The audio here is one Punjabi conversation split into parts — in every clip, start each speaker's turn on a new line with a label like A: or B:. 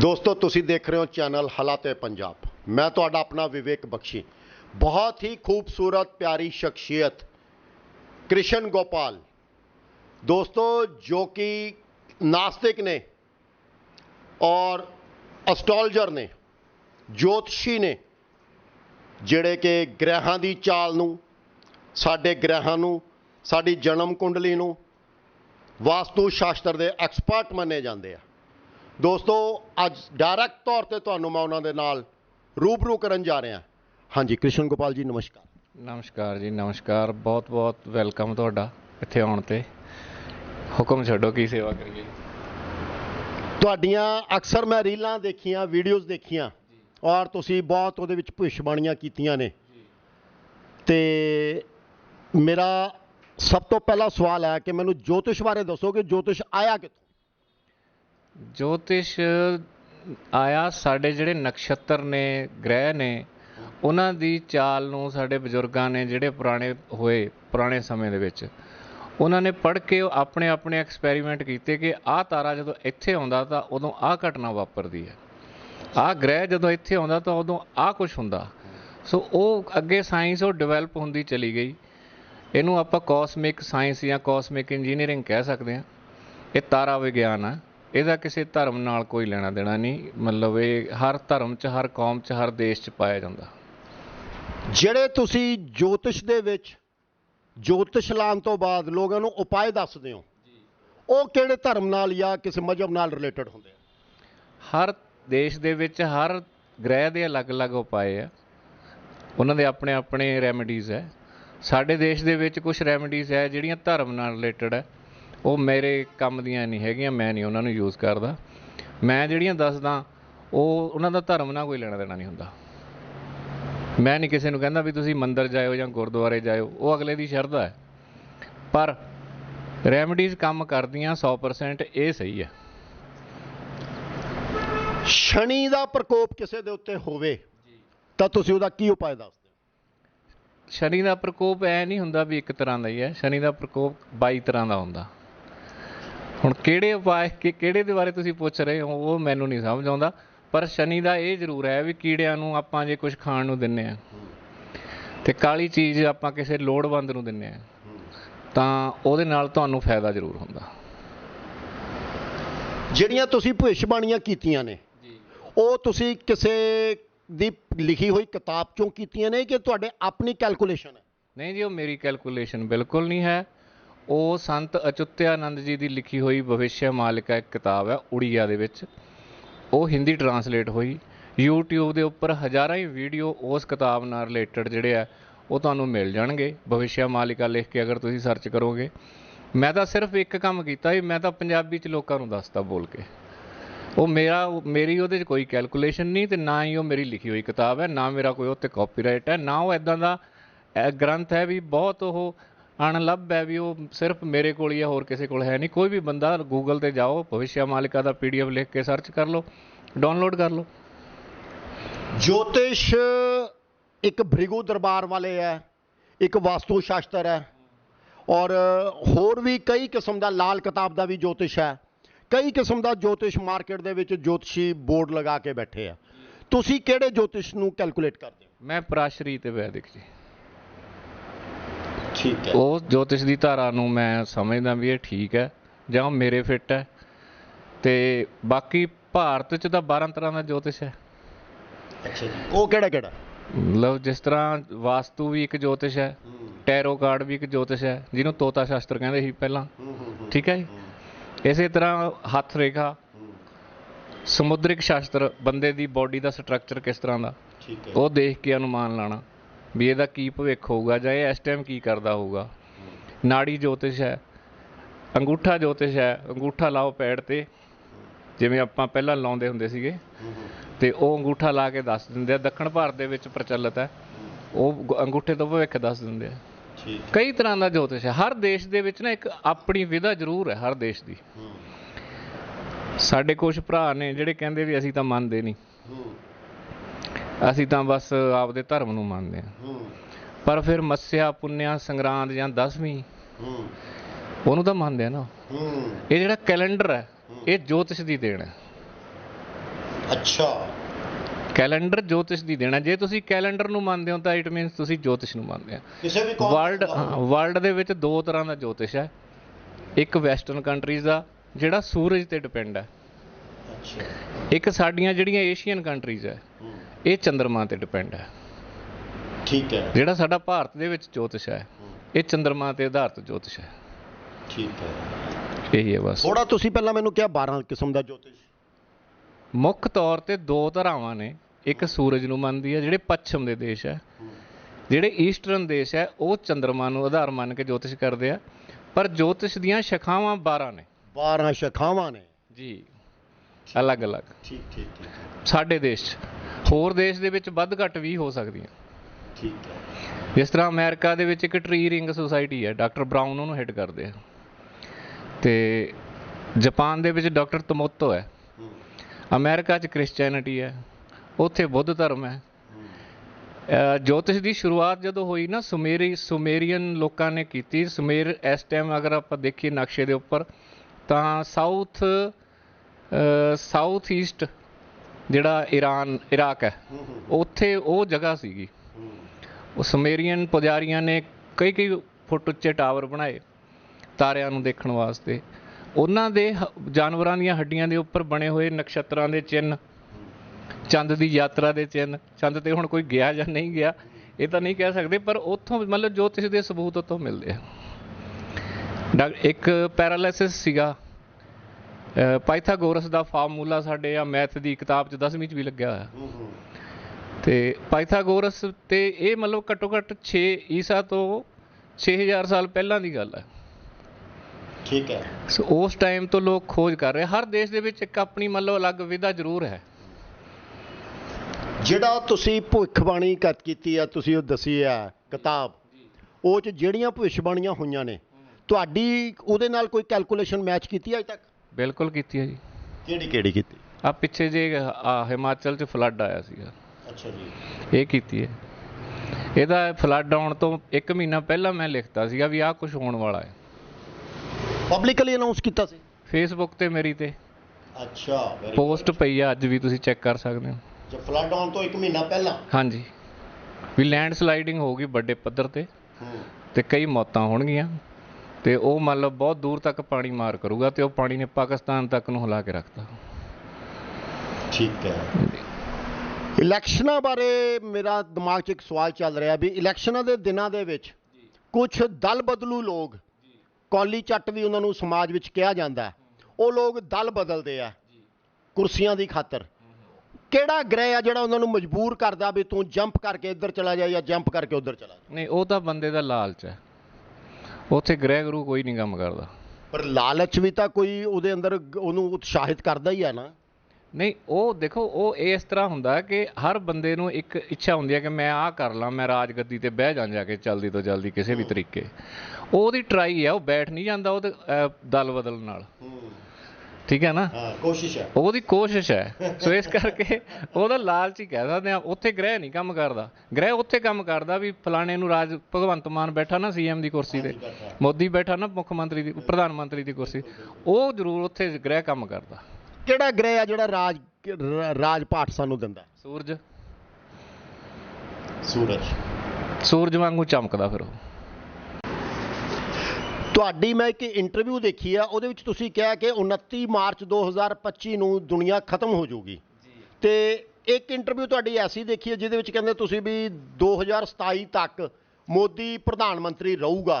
A: ਦੋਸਤੋ, ਤੁਸੀਂ ਦੇਖ ਰਹੇ ਹੋ ਚੈਨਲ ਹਾਲਾਤੇ ਪੰਜਾਬ। ਮੈਂ ਤੁਹਾਡਾ ਆਪਣਾ ਵਿਵੇਕ ਬਖਸ਼ੀ। ਬਹੁਤ ਹੀ ਖੂਬਸੂਰਤ, ਪਿਆਰੀ ਸ਼ਖਸੀਅਤ ਕ੍ਰਿਸ਼ਨ ਗੋਪਾਲ। ਦੋਸਤੋ, ਜੋ ਕਿ ਨਾਸਤਿਕ ਨੇ ਔਰ ਐਸਟ੍ਰੋਲੋਜਰ ਨੇ, ਜੋਤਸ਼ੀ ਨੇ, ਜਿਹੜੇ ਕਿ ਗ੍ਰਹਿਾਂ ਦੀ ਚਾਲ ਨੂੰ, ਸਾਡੇ ਗ੍ਰਹਿਾਂ ਨੂੰ, ਸਾਡੀ ਜਨਮ ਕੁੰਡਲੀ ਨੂੰ ਵਾਸਤੂ ਸ਼ਾਸਤਰ ਦੇ ਐਕਸਪਰਟ ਮੰਨੇ ਜਾਂਦੇ ਆ। ਦੋਸਤੋ ਅੱਜ ਡਾਇਰੈਕਟ ਤੌਰ ਤੇ ਤੁਹਾਨੂੰ ਮੈਂ ਉਹਨਾਂ ਦੇ ਨਾਲ ਰੂਬਰੂ ਕਰਨ ਜਾ ਰਿਹਾ। ਹਾਂਜੀ ਕ੍ਰਿਸ਼ਨ ਗੋਪਾਲ ਜੀ ਨਮਸਕਾਰ।
B: ਨਮਸਕਾਰ ਜੀ ਨਮਸਕਾਰ। ਬਹੁਤ ਬਹੁਤ ਵੈਲਕਮ ਤੁਹਾਡਾ ਇੱਥੇ ਆਉਣ ਤੇ। ਹੁਕਮ ਛੱਡੋ ਕੀ ਸੇਵਾ ਕਰੀਏ।
A: ਤੁਹਾਡੀਆਂ ਅਕਸਰ ਮੈਂ ਰੀਲਾਂ ਦੇਖੀਆਂ ਵੀਡੀਓਜ਼ ਦੇਖੀਆਂ ਔਰ ਤੁਸੀਂ ਬਹੁਤ ਉਹਦੇ ਵਿੱਚ ਭਵਿੱਖਬਾਣੀਆਂ ਕੀਤੀਆਂ ਨੇ। ਤੇ ਮੇਰਾ ਸਭ ਤੋਂ ਪਹਿਲਾ ਸਵਾਲ ਹੈ ਕਿ ਮੈਨੂੰ ਜੋਤਿਸ਼ ਬਾਰੇ ਦੱਸੋ ਕਿ ਜੋਤਿਸ਼ ਆਇਆ ਕਿੱਥੋਂ?
B: ਜੋਤਿਸ਼ ਆਇਆ, ਸਾਡੇ ਜਿਹੜੇ ਨਕਸ਼ਤਰ ਨੇ, ਗ੍ਰਹਿ ਨੇ, ਉਹਨਾਂ ਦੀ ਚਾਲ ਨੂੰ ਸਾਡੇ ਬਜ਼ੁਰਗਾਂ ਨੇ ਜਿਹੜੇ ਪੁਰਾਣੇ ਹੋਏ, ਪੁਰਾਣੇ ਸਮੇਂ ਦੇ ਵਿੱਚ, ਉਹਨਾਂ ਨੇ ਪੜ੍ਹ ਕੇ ਉਹ ਆਪਣੇ ਆਪਣੇ ਐਕਸਪੈਰੀਮੈਂਟ ਕੀਤੇ ਕਿ ਆਹ ਤਾਰਾ ਜਦੋਂ ਇੱਥੇ ਆਉਂਦਾ ਤਾਂ ਉਦੋਂ ਆਹ ਘਟਨਾ ਵਾਪਰਦੀ ਹੈ। ਆਹ ਗ੍ਰਹਿ ਜਦੋਂ ਇੱਥੇ ਆਉਂਦਾ ਤਾਂ ਉਦੋਂ ਆਹ ਕੁਝ ਹੁੰਦਾ। ਸੋ ਉਹ ਅੱਗੇ ਸਾਇੰਸ ਉਹ ਡਿਵੈਲਪ ਹੁੰਦੀ ਚਲੀ ਗਈ। ਇਹਨੂੰ ਆਪਾਂ ਕਾਸਮਿਕ ਸਾਇੰਸ ਜਾਂ ਕਾਸਮਿਕ ਇੰਜੀਨੀਅਰਿੰਗ ਕਹਿ ਸਕਦੇ ਹਾਂ। ਇਹ ਤਾਰਾ ਵਿਗਿਆਨ ਆ। ਇਹਦਾ ਕਿਸੇ ਧਰਮ ਨਾਲ ਕੋਈ ਲੈਣਾ ਦੇਣਾ ਨਹੀਂ। ਮਤਲਬ ਇਹ ਹਰ ਧਰਮ 'ਚ ਹਰ ਕੌਮ 'ਚ ਹਰ ਦੇਸ਼ 'ਚ ਪਾਇਆ ਜਾਂਦਾ।
A: ਜਿਹੜੇ ਤੁਸੀਂ ਜੋਤਿਸ਼ ਦੇ ਵਿੱਚ ਜੋਤਿਸ਼ ਲਾਉਣ ਤੋਂ ਬਾਅਦ ਲੋਕਾਂ ਨੂੰ ਉਪਾਅ ਦੱਸਦੇ ਹੋ ਉਹ ਕਿਹੜੇ ਧਰਮ ਨਾਲ ਜਾਂ ਕਿਸੇ ਮਜ਼ਹਬ ਨਾਲ ਰਿਲੇਟਡ ਹੁੰਦੇ ਆ?
B: ਹਰ ਦੇਸ਼ ਦੇ ਵਿੱਚ ਹਰ ਗ੍ਰਹਿ ਦੇ ਅਲੱਗ-ਅਲੱਗ ਉਪਾਏ ਆ। ਉਹਨਾਂ ਦੇ ਆਪਣੇ ਆਪਣੇ ਰੈਮੇਡੀਜ਼ ਹੈ ਸਾਡੇ ਦੇਸ਼ ਦੇ ਵਿੱਚ ਕੁਝ ਰੈਮੇਡੀਜ਼ ਹੈ ਜਿਹੜੀਆਂ ਧਰਮ ਨਾਲ ਰਿਲੇਟਡ ਹੈ ਉਹ ਮੇਰੇ ਕੰਮ ਦੀਆਂ ਨਹੀਂ ਹੈਗੀਆਂ ਮੈਂ ਨਹੀਂ ਉਹਨਾਂ ਨੂੰ ਯੂਜ਼ ਕਰਦਾ। ਮੈਂ ਜਿਹੜੀਆਂ ਦੱਸਦਾ ਉਹ ਉਹਨਾਂ ਦਾ ਧਰਮ ਨਾਲ ਕੋਈ ਲੈਣਾ ਦੇਣਾ ਨਹੀਂ ਹੁੰਦਾ। ਮੈਂ ਨਹੀਂ ਕਿਸੇ ਨੂੰ ਕਹਿੰਦਾ ਵੀ ਤੁਸੀਂ ਮੰਦਿਰ ਜਾਇਓ ਜਾਂ ਗੁਰਦੁਆਰੇ ਜਾਇਓ ਉਹ ਅਗਲੇ ਦੀ ਸ਼ਰਧਾ ਹੈ। ਪਰ ਰੈਮੇਡੀਜ਼ ਕੰਮ ਕਰਦੀਆਂ 100% ਇਹ ਸਹੀ ਹੈ।
A: ਸ਼ਨੀ ਦਾ ਪ੍ਰਕੋਪ ਕਿਸੇ ਦੇ ਉੱਤੇ ਹੋਵੇ ਤਾਂ ਤੁਸੀਂ ਉਹਦਾ ਕੀ ਉਪਾਅ ਦੱਸਦੇ ਹੋ
B: ਸ਼ਨੀ ਦਾ ਪ੍ਰਕੋਪ ਐ ਨਹੀਂ ਹੁੰਦਾ ਵੀ ਇੱਕ ਤਰ੍ਹਾਂ ਦਾ ਹੀ ਹੈ। ਸ਼ਨੀ ਦਾ ਪ੍ਰਕੋਪ 22 ਤਰ੍ਹਾਂ ਦਾ ਹੁੰਦਾ। ਹੁਣ ਕਿਹੜੇ ਉਪਾਅ ਕਿ ਕਿਹੜੇ ਦੇ ਬਾਰੇ ਤੁਸੀਂ ਪੁੱਛ ਰਹੇ ਹੋ ਉਹ ਮੈਨੂੰ ਨਹੀਂ ਸਮਝ ਆਉਂਦਾ। ਪਰ ਸ਼ਨੀ ਦਾ ਇਹ ਜ਼ਰੂਰ ਹੈ ਵੀ ਕੀੜਿਆਂ ਨੂੰ ਆਪਾਂ ਜੇ ਕੁਝ ਖਾਣ ਨੂੰ ਦਿੰਨੇ ਆ ਤੇ ਕਾਲੀ ਚੀਜ਼ ਆਪਾਂ ਕਿਸੇ ਲੋੜਵੰਦ ਨੂੰ ਦਿੰਨੇ ਆ ਤਾਂ ਉਹਦੇ ਨਾਲ ਤੁਹਾਨੂੰ ਫਾਇਦਾ ਜ਼ਰੂਰ ਹੁੰਦਾ।
A: ਜਿਹੜੀਆਂ ਤੁਸੀਂ ਭਵਿੱਖਬਾਣੀਆਂ ਕੀਤੀਆਂ ਨੇ ਉਹ ਤੁਸੀਂ ਕਿਸੇ ਦੀ ਲਿਖੀ ਹੋਈ ਕਿਤਾਬ ਚੋਂ ਕੀਤੀਆਂ ਨੇ ਕਿ ਤੁਹਾਡੇ ਆਪਣੀ ਕੈਲਕੂਲੇਸ਼ਨ ਹੈ?
B: ਨਹੀਂ ਜੀ ਉਹ ਮੇਰੀ ਕੈਲਕੂਲੇਸ਼ਨ ਬਿਲਕੁਲ ਨਹੀਂ ਹੈ। ਉਹ ਸੰਤ ਅਚੁੱਤਿਆਨੰਦ ਜੀ ਦੀ ਲਿਖੀ ਹੋਈ ਭਵਿਸ਼ਯ ਮਾਲਿਕਾ ਇੱਕ ਕਿਤਾਬ ਹੈ ਉੜੀਆ ਦੇ ਵਿੱਚ। ਉਹ ਹਿੰਦੀ ਟਰਾਂਸਲੇਟ ਹੋਈ। YouTube ਦੇ ਉੱਪਰ ਹਜ਼ਾਰਾਂ ਹੀ ਵੀਡੀਓ ਉਸ ਕਿਤਾਬ ਨਾਲ ਰਿਲੇਟਡ ਜਿਹੜੇ ਆ, ਉਹ ਤੁਹਾਨੂੰ ਮਿਲ ਜਾਣਗੇ। ਭਵਿਸ਼ਯ ਮਾਲਿਕਾ ਲਿਖ ਕੇ ਅਗਰ ਤੁਸੀਂ ਸਰਚ ਕਰੋਗੇ। ਮੈਂ ਤਾਂ ਸਿਰਫ ਇੱਕ ਕੰਮ ਕੀਤਾ ਵੀ ਮੈਂ ਤਾਂ ਪੰਜਾਬੀ ਚ ਲੋਕਾਂ ਨੂੰ ਦੱਸਤਾ ਬੋਲ ਕੇ। ਉਹ ਮੇਰਾ, ਮੇਰੀ ਉਹਦੇ 'ਚ ਕੋਈ ਕੈਲਕੂਲੇਸ਼ਨ ਨਹੀਂ ਤੇ ਨਾ ਹੀ ਉਹ ਮੇਰੀ ਲਿਖੀ ਹੋਈ ਕਿਤਾਬ ਹੈ, ਨਾ ਮੇਰਾ ਕੋਈ ਉੱਤੇ ਕਾਪੀਰਾਈਟ ਹੈ, ਨਾ ਉਹ ਇਦਾਂ ਦਾ ਗ੍ਰੰਥ ਹੈ ਵੀ ਬਹੁਤ ਉਹ ਅਣਲੱਭ ਹੈ ਵੀ ਉਹ ਸਿਰਫ ਮੇਰੇ ਕੋਲ ਹੀ ਹੈ ਹੋਰ ਕਿਸੇ ਕੋਲ ਹੈ ਨਹੀਂ। ਕੋਈ ਵੀ ਬੰਦਾ ਗੂਗਲ ਤੇ ਜਾਓ ਭਵਿਸ਼ਯ ਮਾਲਿਕਾ ਦਾ ਪੀਡੀਐਫ ਲਿਖ ਕੇ ਸਰਚ ਕਰ ਲਓ ਡਾਊਨਲੋਡ ਕਰ ਲਓ।
A: ਜੋਤਿਸ਼ ਇੱਕ ਭ੍ਰਿਗੂ ਦਰਬਾਰ ਵਾਲੇ ਹੈ ਇੱਕ ਵਾਸਤੂ ਸ਼ਾਸਤਰ ਹੈ ਔਰ ਹੋਰ ਵੀ ਕਈ ਕਿਸਮ ਦਾ ਲਾਲ ਕਿਤਾਬ ਦਾ ਵੀ ਜੋਤਿਸ਼ ਹੈ। ਕਈ ਕਿਸਮ ਦਾ ਜੋਤਿਸ਼ ਮਾਰਕੀਟ ਦੇ ਵਿੱਚ ਜੋਤਸ਼ੀ ਬੋਰਡ ਲਗਾ ਕੇ ਬੈਠੇ ਆ। ਤੁਸੀਂ ਕਿਹੜੇ ਜੋਤਿਸ਼ ਨੂੰ ਕੈਲਕੂਲੇਟ ਕਰਦੇ ਹੋ?
B: ਮੈਂ ਪ੍ਰਾਸ਼ਰੀ ਤੇ ਵੈਦਿਕ ਜੀ।
A: ਠੀਕ
B: ਉਹ ਜੋਤਿਸ਼ ਦੀ ਧਾਰਾ ਨੂੰ ਮੈਂ ਸਮਝਦਾ ਵੀ ਇਹ ਠੀਕ ਹੈ ਜਾਂ ਉਹ ਮੇਰੇ ਫਿੱਟ ਹੈ। ਤੇ ਬਾਕੀ ਭਾਰਤ 'ਚ ਤਾਂ 12 ਤਰ੍ਹਾਂ ਦਾ ਜੋਤਿਸ਼ ਹੈ।
A: ਅੱਛਾ ਜੀ। ਉਹ ਕਿਹੜਾ ਕਿਹੜਾ?
B: ਮਤਲਬ ਜਿਸ ਤਰ੍ਹਾਂ ਵਾਸਤੂ ਵੀ ਇੱਕ ਜੋਤਿਸ਼ ਹੈ ਟੈਰੋ ਕਾਰਡ ਵੀ ਇੱਕ ਜੋਤਿਸ਼ ਹੈ ਜਿਹਨੂੰ ਤੋਤਾ ਸ਼ਾਸਤਰ ਕਹਿੰਦੇ ਸੀ ਪਹਿਲਾਂ। ਠੀਕ ਹੈ ਜੀ? ਇਸੇ ਤਰ੍ਹਾਂ ਹੱਥ ਰੇਖਾ ਸਮੁੰਦਰਿਕ ਸ਼ਾਸਤਰ ਬੰਦੇ ਦੀ ਬਾਡੀ ਦਾ ਸਟਰਕਚਰ ਕਿਸ ਤਰ੍ਹਾਂ ਦਾ
A: ਠੀਕ ਹੈ।
B: ਉਹ ਦੇਖ ਕੇ ਅਨੁਮਾਨ ਲਾਣਾ। ਵੀ ਇਹਦਾ ਕੀ ਭਵਿੱਖ ਹੋਊਗਾ ਜਾਂ ਇਹ ਇਸ ਟਾਈਮ ਕੀ ਕਰਦਾ ਹੋਊਗਾ। ਨਾੜੀ ਜੋਤਿਸ਼ ਹੈ ਅੰਗੂਠਾ ਜੋਤਿਸ਼ ਹੈ ਅੰਗੂਠਾ ਲਾਓ ਪੈੜ ਤੇ ਜਿਵੇਂ ਆਪਾਂ ਪਹਿਲਾਂ ਲਾਉਂਦੇ ਹੁੰਦੇ ਸੀਗੇ ਤੇ ਉਹ ਅੰਗੂਠਾ ਲਾ ਕੇ ਦੱਸ ਦਿੰਦੇ ਆ ਦੱਖਣ ਭਾਰਤ ਦੇ ਵਿੱਚ ਪ੍ਰਚਲਿਤ ਹੈ ਉਹ ਅੰਗੂਠੇ ਤੋਂ ਭਵਿੱਖ ਦੱਸ ਦਿੰਦੇ ਆ।
A: ਠੀਕ।
B: ਕਈ ਤਰ੍ਹਾਂ ਦਾ ਜੋਤਿਸ਼ ਹੈ ਹਰ ਦੇਸ਼ ਦੇ ਵਿੱਚ ਨਾ ਇੱਕ ਆਪਣੀ ਵਿਧਾ ਜ਼ਰੂਰ ਹੈ ਹਰ ਦੇਸ਼ ਦੀ। ਸਾਡੇ ਕੁਝ ਭਰਾ ਨੇ ਜਿਹੜੇ ਕਹਿੰਦੇ ਵੀ ਅਸੀਂ ਤਾਂ ਮੰਨਦੇ ਨਹੀਂ। ਅਸੀਂ ਤਾਂ ਬਸ ਆਪਦੇ ਧਰਮ ਨੂੰ ਮੰਨਦੇ ਆ ਪਰ ਫਿਰ ਮੱਸਿਆ ਪੁੰਨਿਆ ਸੰਗਰਾਂਦ ਜਾਂ ਦਸਵੀਂ ਉਹਨੂੰ ਤਾਂ ਮੰਨਦੇ ਆ ਨਾ।
A: ਹੂੰ।
B: ਇਹ ਜਿਹੜਾ ਕੈਲੰਡਰ ਹੈ ਇਹ ਜੋਤਿਸ਼ ਦੀ ਦੇਣ ਹੈ।
A: ਅੱਛਾ।
B: ਕੈਲੰਡਰ ਜੋਤਿਸ਼ ਦੀ ਦੇਣਾ ਜੇ ਤੁਸੀਂ ਕੈਲੰਡਰ ਨੂੰ ਮੰਨਦੇ ਹੋ ਤਾਂ ਇਟ ਮੀਨਸ ਤੁਸੀਂ ਜੋਤਿਸ਼ ਨੂੰ ਮੰਨਦੇ ਆ
A: ਕਿਸੇ ਵੀ
B: ਵਰਲਡ ਵਰਲਡ ਦੇ ਵਿੱਚ ਦੋ ਤਰ੍ਹਾਂ ਦਾ ਜੋਤਿਸ਼ ਹੈ। ਇੱਕ ਵੈਸਟਰਨ ਕੰਟਰੀਜ਼ ਦਾ ਜਿਹੜਾ ਸੂਰਜ ਤੇ ਡਿਪੈਂਡ ਹੈ।
A: ਅੱਛਾ।
B: ਇੱਕ ਸਾਡੀਆਂ ਜਿਹੜੀਆਂ ਏਸ਼ੀਅਨ ਕੰਟਰੀਜ਼ ਹੈ
A: ਹੂੰ,
B: ਇਹ ਚੰਦਰਮਾ ਤੇ ਡਿਪੈਂਡ ਹੈ।
A: ਠੀਕ ਹੈ।
B: ਜਿਹੜਾ ਸਾਡਾ ਭਾਰਤ ਦੇ ਵਿੱਚ ਜੋਤਿਸ਼ ਹੈ ਇਹ ਚੰ드ਰਮਾ ਤੇ ਆਧਾਰਿਤ ਜੋਤਿਸ਼ ਹੈ।
A: ਠੀਕ ਹੈ।
B: ਇਹੀ ਹੈ ਬਸ।
A: ਥੋੜਾ ਤੁਸੀਂ ਪਹਿਲਾਂ ਮੈਨੂੰ ਕਿਹਾ 12 ਕਿਸਮ ਦਾ ਜੋਤਿਸ਼।
B: ਮੁੱਖ ਤੌਰ ਤੇ ਦੋ ਧਰਾਵਾਂ ਨੇ। ਇੱਕ ਸੂਰਜ ਨੂੰ ਮੰਨਦੀ ਹੈ ਜਿਹੜੇ ਪੱਛਮ ਦੇ ਦੇਸ਼ ਹੈ। ਜਿਹੜੇ ਈਸਟਰਨ ਦੇਸ਼ ਹੈ ਉਹ ਚੰਦਰਮਾ ਨੂੰ ਆਧਾਰ ਮੰਨ ਕੇ ਜੋਤਿਸ਼ ਕਰਦੇ ਆ। ਪਰ ਜੋਤਿਸ਼ ਦੀਆਂ ਸ਼ਾਖਾਵਾਂ 12 ਨੇ।
A: 12 ਸ਼ਾਖਾਵਾਂ ਨੇ।
B: ਜੀ। ਅਲੱਗ-ਅਲੱਗ।
A: ਠੀਕ ਠੀਕ।
B: ਸਾਡੇ ਦੇਸ਼ 'ਚ। ਹੋਰ ਦੇਸ਼ ਦੇ ਵਿੱਚ ਵੱਧ ਘੱਟ ਵੀ ਹੋ ਸਕਦੀਆਂ।
A: ਠੀਕ ਹੈ।
B: ਜਿਸ ਤਰ੍ਹਾਂ ਅਮਰੀਕਾ ਦੇ ਵਿੱਚ ਇੱਕ ਟਰੀ ਰਿੰਗ ਸੁਸਾਇਟੀ ਹੈ ਡਾਕਟਰ ਬ੍ਰਾਊਨ ਉਹਨੂੰ ਹੈਡ ਕਰਦੇ ਆ। ਤੇ ਜਾਪਾਨ ਦੇ ਵਿੱਚ ਡਾਕਟਰ ਤਮੋਤੋ ਹੈ। ਅਮਰੀਕਾ 'ਚ ਕ੍ਰਿਸਚੀਅਨਿਟੀ ਹੈ। ਉੱਥੇ ਬੁੱਧ ਧਰਮ ਹੈ। ਜੋਤਿਸ਼ ਦੀ ਸ਼ੁਰੂਆਤ ਜਦੋਂ ਹੋਈ ਨਾ ਸੁਮੇਰੀ ਸੁਮੇਰੀਅਨ ਲੋਕਾਂ ਨੇ ਕੀਤੀ। ਸੁਮੇਰ ਇਸ ਟਾਈਮ ਅਗਰ ਆਪਾਂ ਦੇਖੀਏ ਨਕਸ਼ੇ ਦੇ ਉੱਪਰ ਤਾਂ ਸਾਊਥ ਸਾਊਥ ਈਸਟ ਜਿਹੜਾ ਈਰਾਨ ਇਰਾਕ ਹੈ, ਉੱਥੇ ਉਹ ਜਗ੍ਹਾ ਸੀਗੀ। ਉਹ ਸਮੇਰੀਅਨ ਪੁਜਾਰੀਆਂ ਨੇ ਕਈ ਕਈ ਫੁੱਟ ਉੱਚੇ ਟਾਵਰ ਬਣਾਏ ਤਾਰਿਆਂ ਨੂੰ ਦੇਖਣ ਵਾਸਤੇ। ਉਹਨਾਂ ਦੇ ਜਾਨਵਰਾਂ ਦੀਆਂ ਹੱਡੀਆਂ ਦੇ ਉੱਪਰ ਬਣੇ ਹੋਏ ਨਕਸ਼ਤਰਾਂ ਦੇ ਚਿੰਨ੍ਹ, ਚੰਦ ਦੀ ਯਾਤਰਾ ਦੇ ਚਿੰਨ੍ਹ। ਚੰਦ ਤੇ ਹੁਣ ਕੋਈ ਗਿਆ ਜਾਂ ਨਹੀਂ ਗਿਆ, ਇਹ ਤਾਂ ਨਹੀਂ ਕਹਿ ਸਕਦੇ, ਪਰ ਉੱਥੋਂ ਮਤਲਬ ਜੋਤਿਸ਼ ਦੇ ਸਬੂਤ ਉੱਥੋਂ ਮਿਲਦੇ ਆ। ਡਾ- ਇੱਕ ਪੈਰਾਲਿਸਿਸ ਸੀਗਾ। ਪਾਈਥਾਗੋਰਸ ਦਾ ਫਾਰਮੂਲਾ ਸਾਡੇ ਆ ਮੈਥ ਦੀ ਕਿਤਾਬ 'ਚ 10ਵੀਂ 'ਚ ਵੀ ਲੱਗਿਆ ਹੋਇਆ। ਤੇ ਪਾਈਥਾਗੋਰਸ ਤੇ ਇਹ ਮਤਲਬ ਘੱਟੋ ਘੱਟ 6 ਈਸਾ ਤੋਂ 6000 ਸਾਲ ਪਹਿਲਾਂ ਦੀ ਗੱਲ ਹੈ।
A: ਠੀਕ ਹੈ।
B: ਸੋ ਉਸ ਟਾਈਮ ਤੋਂ ਲੋਕ ਖੋਜ ਕਰ ਰਹੇ ਹਰ ਦੇਸ਼ ਦੇ ਵਿੱਚ ਇੱਕ ਆਪਣੀ ਮਤਲਬ ਅਲੱਗ ਵਿਧਾ ਜ਼ਰੂਰ ਹੈ।
A: ਜਿਹੜਾ ਤੁਸੀਂ ਭਵਿੱਖਬਾਣੀ ਕਰ ਕੀਤੀ ਆ ਤੁਸੀਂ ਉਹ ਦੱਸੀ ਆ ਕਿਤਾਬ ਉਹ ਚ ਜਿਹੜੀਆਂ ਭਵਿੱਖਬਾਣੀਆਂ ਹੋਈਆਂ ਨੇ ਤੁਹਾਡੀ ਉਹਦੇ ਨਾਲ ਕੋਈ ਕੈਲਕੂਲੇਸ਼ਨ ਮੈਚ ਕੀਤੀ ਅਜ ਤੱਕ?
B: ਬਿਲਕੁਲ ਕੀਤੀ ਹੈ ਜੀ।
A: ਕਿਹੜੀ ਕਿਹੜੀ ਕੀਤੀ?
B: ਆ ਪਿੱਛੇ ਜੇ ਆ ਹਿਮਾਚਲ 'ਚ ਫਲੱਡ ਆਇਆ ਸੀਗਾ।
A: ਅੱਛਾ ਜੀ।
B: ਇਹ ਕੀਤੀ ਹੈ। ਇਹਦਾ ਫਲੱਡ ਆਉਣ ਤੋਂ 1 ਮਹੀਨਾ ਪਹਿਲਾਂ ਮੈਂ ਲਿਖਤਾ ਸੀਗਾ ਵੀ ਆਹ ਕੁਝ ਹੋਣ ਵਾਲਾ ਹੈ।
A: ਪਬਲਿਕਲੀ ਅਨਾਉਂਸ ਕੀਤਾ ਸੀ?
B: ਫੇਸਬੁੱਕ ਤੇ ਮੇਰੀ ਤੇ।
A: ਅੱਛਾ
B: ਪੋਸਟ ਪਈ ਆ ਅੱਜ ਵੀ ਤੁਸੀਂ ਚੈੱਕ ਕਰ ਸਕਦੇ ਹੋ।
A: ਜੇ ਫਲੱਡ ਆਉਣ ਤੋਂ 1 ਮਹੀਨਾ ਪਹਿਲਾਂ?
B: ਹਾਂਜੀ। ਵੀ ਲੈਂਡ ਸਲਾਈਡਿੰਗ ਹੋਊਗੀ ਵੱਡੇ ਪੱਧਰ ਤੇ।
A: ਹੂੰ।
B: ਤੇ ਕਈ ਮੌਤਾਂ ਹੋਣਗੀਆਂ। ਤੇ ਉਹ ਮਤਲਬ ਬਹੁਤ ਦੂਰ ਤੱਕ ਪਾਣੀ ਮਾਰ ਕਰੂਗਾ ਤੇ ਉਹ ਪਾਣੀ ਨੇ ਪਾਕਿਸਤਾਨ ਤੱਕ ਨੂੰ ਹਿਲਾ ਕੇ ਰੱਖਤਾ।
A: ਠੀਕ ਹੈ। ਇਲੈਕਸ਼ਨਾਂ ਬਾਰੇ ਮੇਰਾ ਦਿਮਾਗ 'ਚ ਇੱਕ ਸਵਾਲ ਚੱਲ ਰਿਹਾ ਵੀ ਇਲੈਕਸ਼ਨਾਂ ਦੇ ਦਿਨਾਂ ਦੇ ਵਿੱਚ ਕੁਝ ਦਲ ਬਦਲੂ ਲੋਕ ਕੌਲੀ ਚੱਟ ਵੀ ਉਹਨਾਂ ਨੂੰ ਸਮਾਜ ਵਿੱਚ ਕਿਹਾ ਜਾਂਦਾ ਹੈ। ਉਹ ਲੋਕ ਦਲ ਬਦਲਦੇ ਆ ਕੁਰਸੀਆਂ ਦੀ ਖਾਤਰ। ਕਿਹੜਾ ਗ੍ਰਹਿ ਆ ਜਿਹੜਾ ਉਹਨਾਂ ਨੂੰ ਮਜਬੂਰ ਕਰਦਾ ਵੀ ਤੂੰ ਜੰਪ ਕਰਕੇ ਇੱਧਰ ਚਲਾ ਜਾ ਜਾਂ ਜੰਪ ਕਰਕੇ ਉੱਧਰ ਚਲਾ ਜਾ?
B: ਨਹੀਂ ਉਹ ਤਾਂ ਬੰਦੇ ਦਾ ਲਾਲਚ ਹੈ। ਉੱਥੇ ਗ੍ਰਹਿ ਗੁਰੂ ਕੋਈ ਨਹੀਂ ਕੰਮ ਕਰਦਾ।
A: ਪਰ ਲਾਲਚ ਵੀ ਤਾਂ ਕੋਈ ਉਹਦੇ ਅੰਦਰ ਉਹਨੂੰ ਉਤਸ਼ਾਹਿਤ ਕਰਦਾ ਹੀ ਹੈ ਨਾ।
B: ਨਹੀਂ ਉਹ ਦੇਖੋ ਉਹ ਇਸ ਤਰ੍ਹਾਂ ਹੁੰਦਾ ਕਿ ਹਰ ਬੰਦੇ ਨੂੰ ਇੱਕ ਇੱਛਾ ਹੁੰਦੀ ਹੈ ਕਿ ਮੈਂ ਆਹ ਕਰ ਲਾਂ ਮੈਂ ਰਾਜਗੱਦੀ ਤੇ ਬਹਿ ਜਾਂ ਜਾ ਕੇ ਜਲਦੀ ਤੋਂ ਜਲਦੀ ਕਿਸੇ ਵੀ ਤਰੀਕੇ। ਉਹਦੀ ਟਰਾਈ ਹੈ ਉਹ ਬੈਠ ਨਹੀਂ ਜਾਂਦਾ ਅਹ, ਦਲ ਬਦਲਣ ਨਾਲ। ਠੀਕ ਹੈ ਨਾ?
A: ਹਾਂ ਕੋਸ਼ਿਸ਼ ਹੈ।
B: ਉਹਦੀ ਕੋਸ਼ਿਸ਼ ਹੈ। ਸੋ ਇਸ ਕਰਕੇ ਉਹਦਾ ਲਾਲਚ ਹੀ ਕਹਿ ਸਕਦੇ ਆ ਉੱਥੇ ਗ੍ਰਹਿ ਨਹੀਂ ਕੰਮ ਕਰਦਾ। ਗ੍ਰਹਿ ਉੱਥੇ ਕੰਮ ਕਰਦਾ ਵੀ ਫਲਾਣੇ ਨੂੰ ਰਾਜ ਭਗਵੰਤ ਮਾਨ ਬੈਠਾ ਨਾ ਸੀਐਮ ਦੀ ਕੁਰਸੀ ਤੇ। ਮੋਦੀ ਬੈਠਾ ਨਾ ਮੁੱਖ ਮੰਤਰੀ ਦੀ ਪ੍ਰਧਾਨ ਮੰਤਰੀ ਦੀ ਕੁਰਸੀ। ਉਹ ਜ਼ਰੂਰ ਉੱਥੇ ਗ੍ਰਹਿ ਕੰਮ ਕਰਦਾ।
A: ਕਿਹੜਾ ਗ੍ਰਹਿ ਆ ਜਿਹੜਾ ਰਾਜ ਰਾਜ ਪਾਠ ਸਾਨੂੰ ਦਿੰਦਾ?
B: ਸੂਰਜ।
A: ਸੂਰਜ।
B: ਸੂਰਜ ਵਾਂਗੂ ਚਮਕਦਾ ਫਿਰ ਉਹ।
A: ਤੁਹਾਡੀ ਮੈਂ ਇੱਕ ਇੰਟਰਵਿਊ ਦੇਖੀ ਆ ਉਹਦੇ ਵਿੱਚ ਤੁਸੀਂ ਕਿਹਾ ਕਿ 29 ਮਾਰਚ 2025 ਨੂੰ ਦੁਨੀਆ ਖਤਮ ਹੋ ਜਾਊਗੀ। ਤੇ ਇੱਕ ਇੰਟਰਵਿਊ ਤੁਹਾਡੀ ਐਸੀ ਦੇਖੀ ਹੈ ਜਿਹਦੇ ਵਿੱਚ ਕਹਿੰਦੇ ਤੁਸੀਂ ਵੀ 2027 ਤੱਕ ਮੋਦੀ ਪ੍ਰਧਾਨ ਮੰਤਰੀ ਰਹੂਗਾ।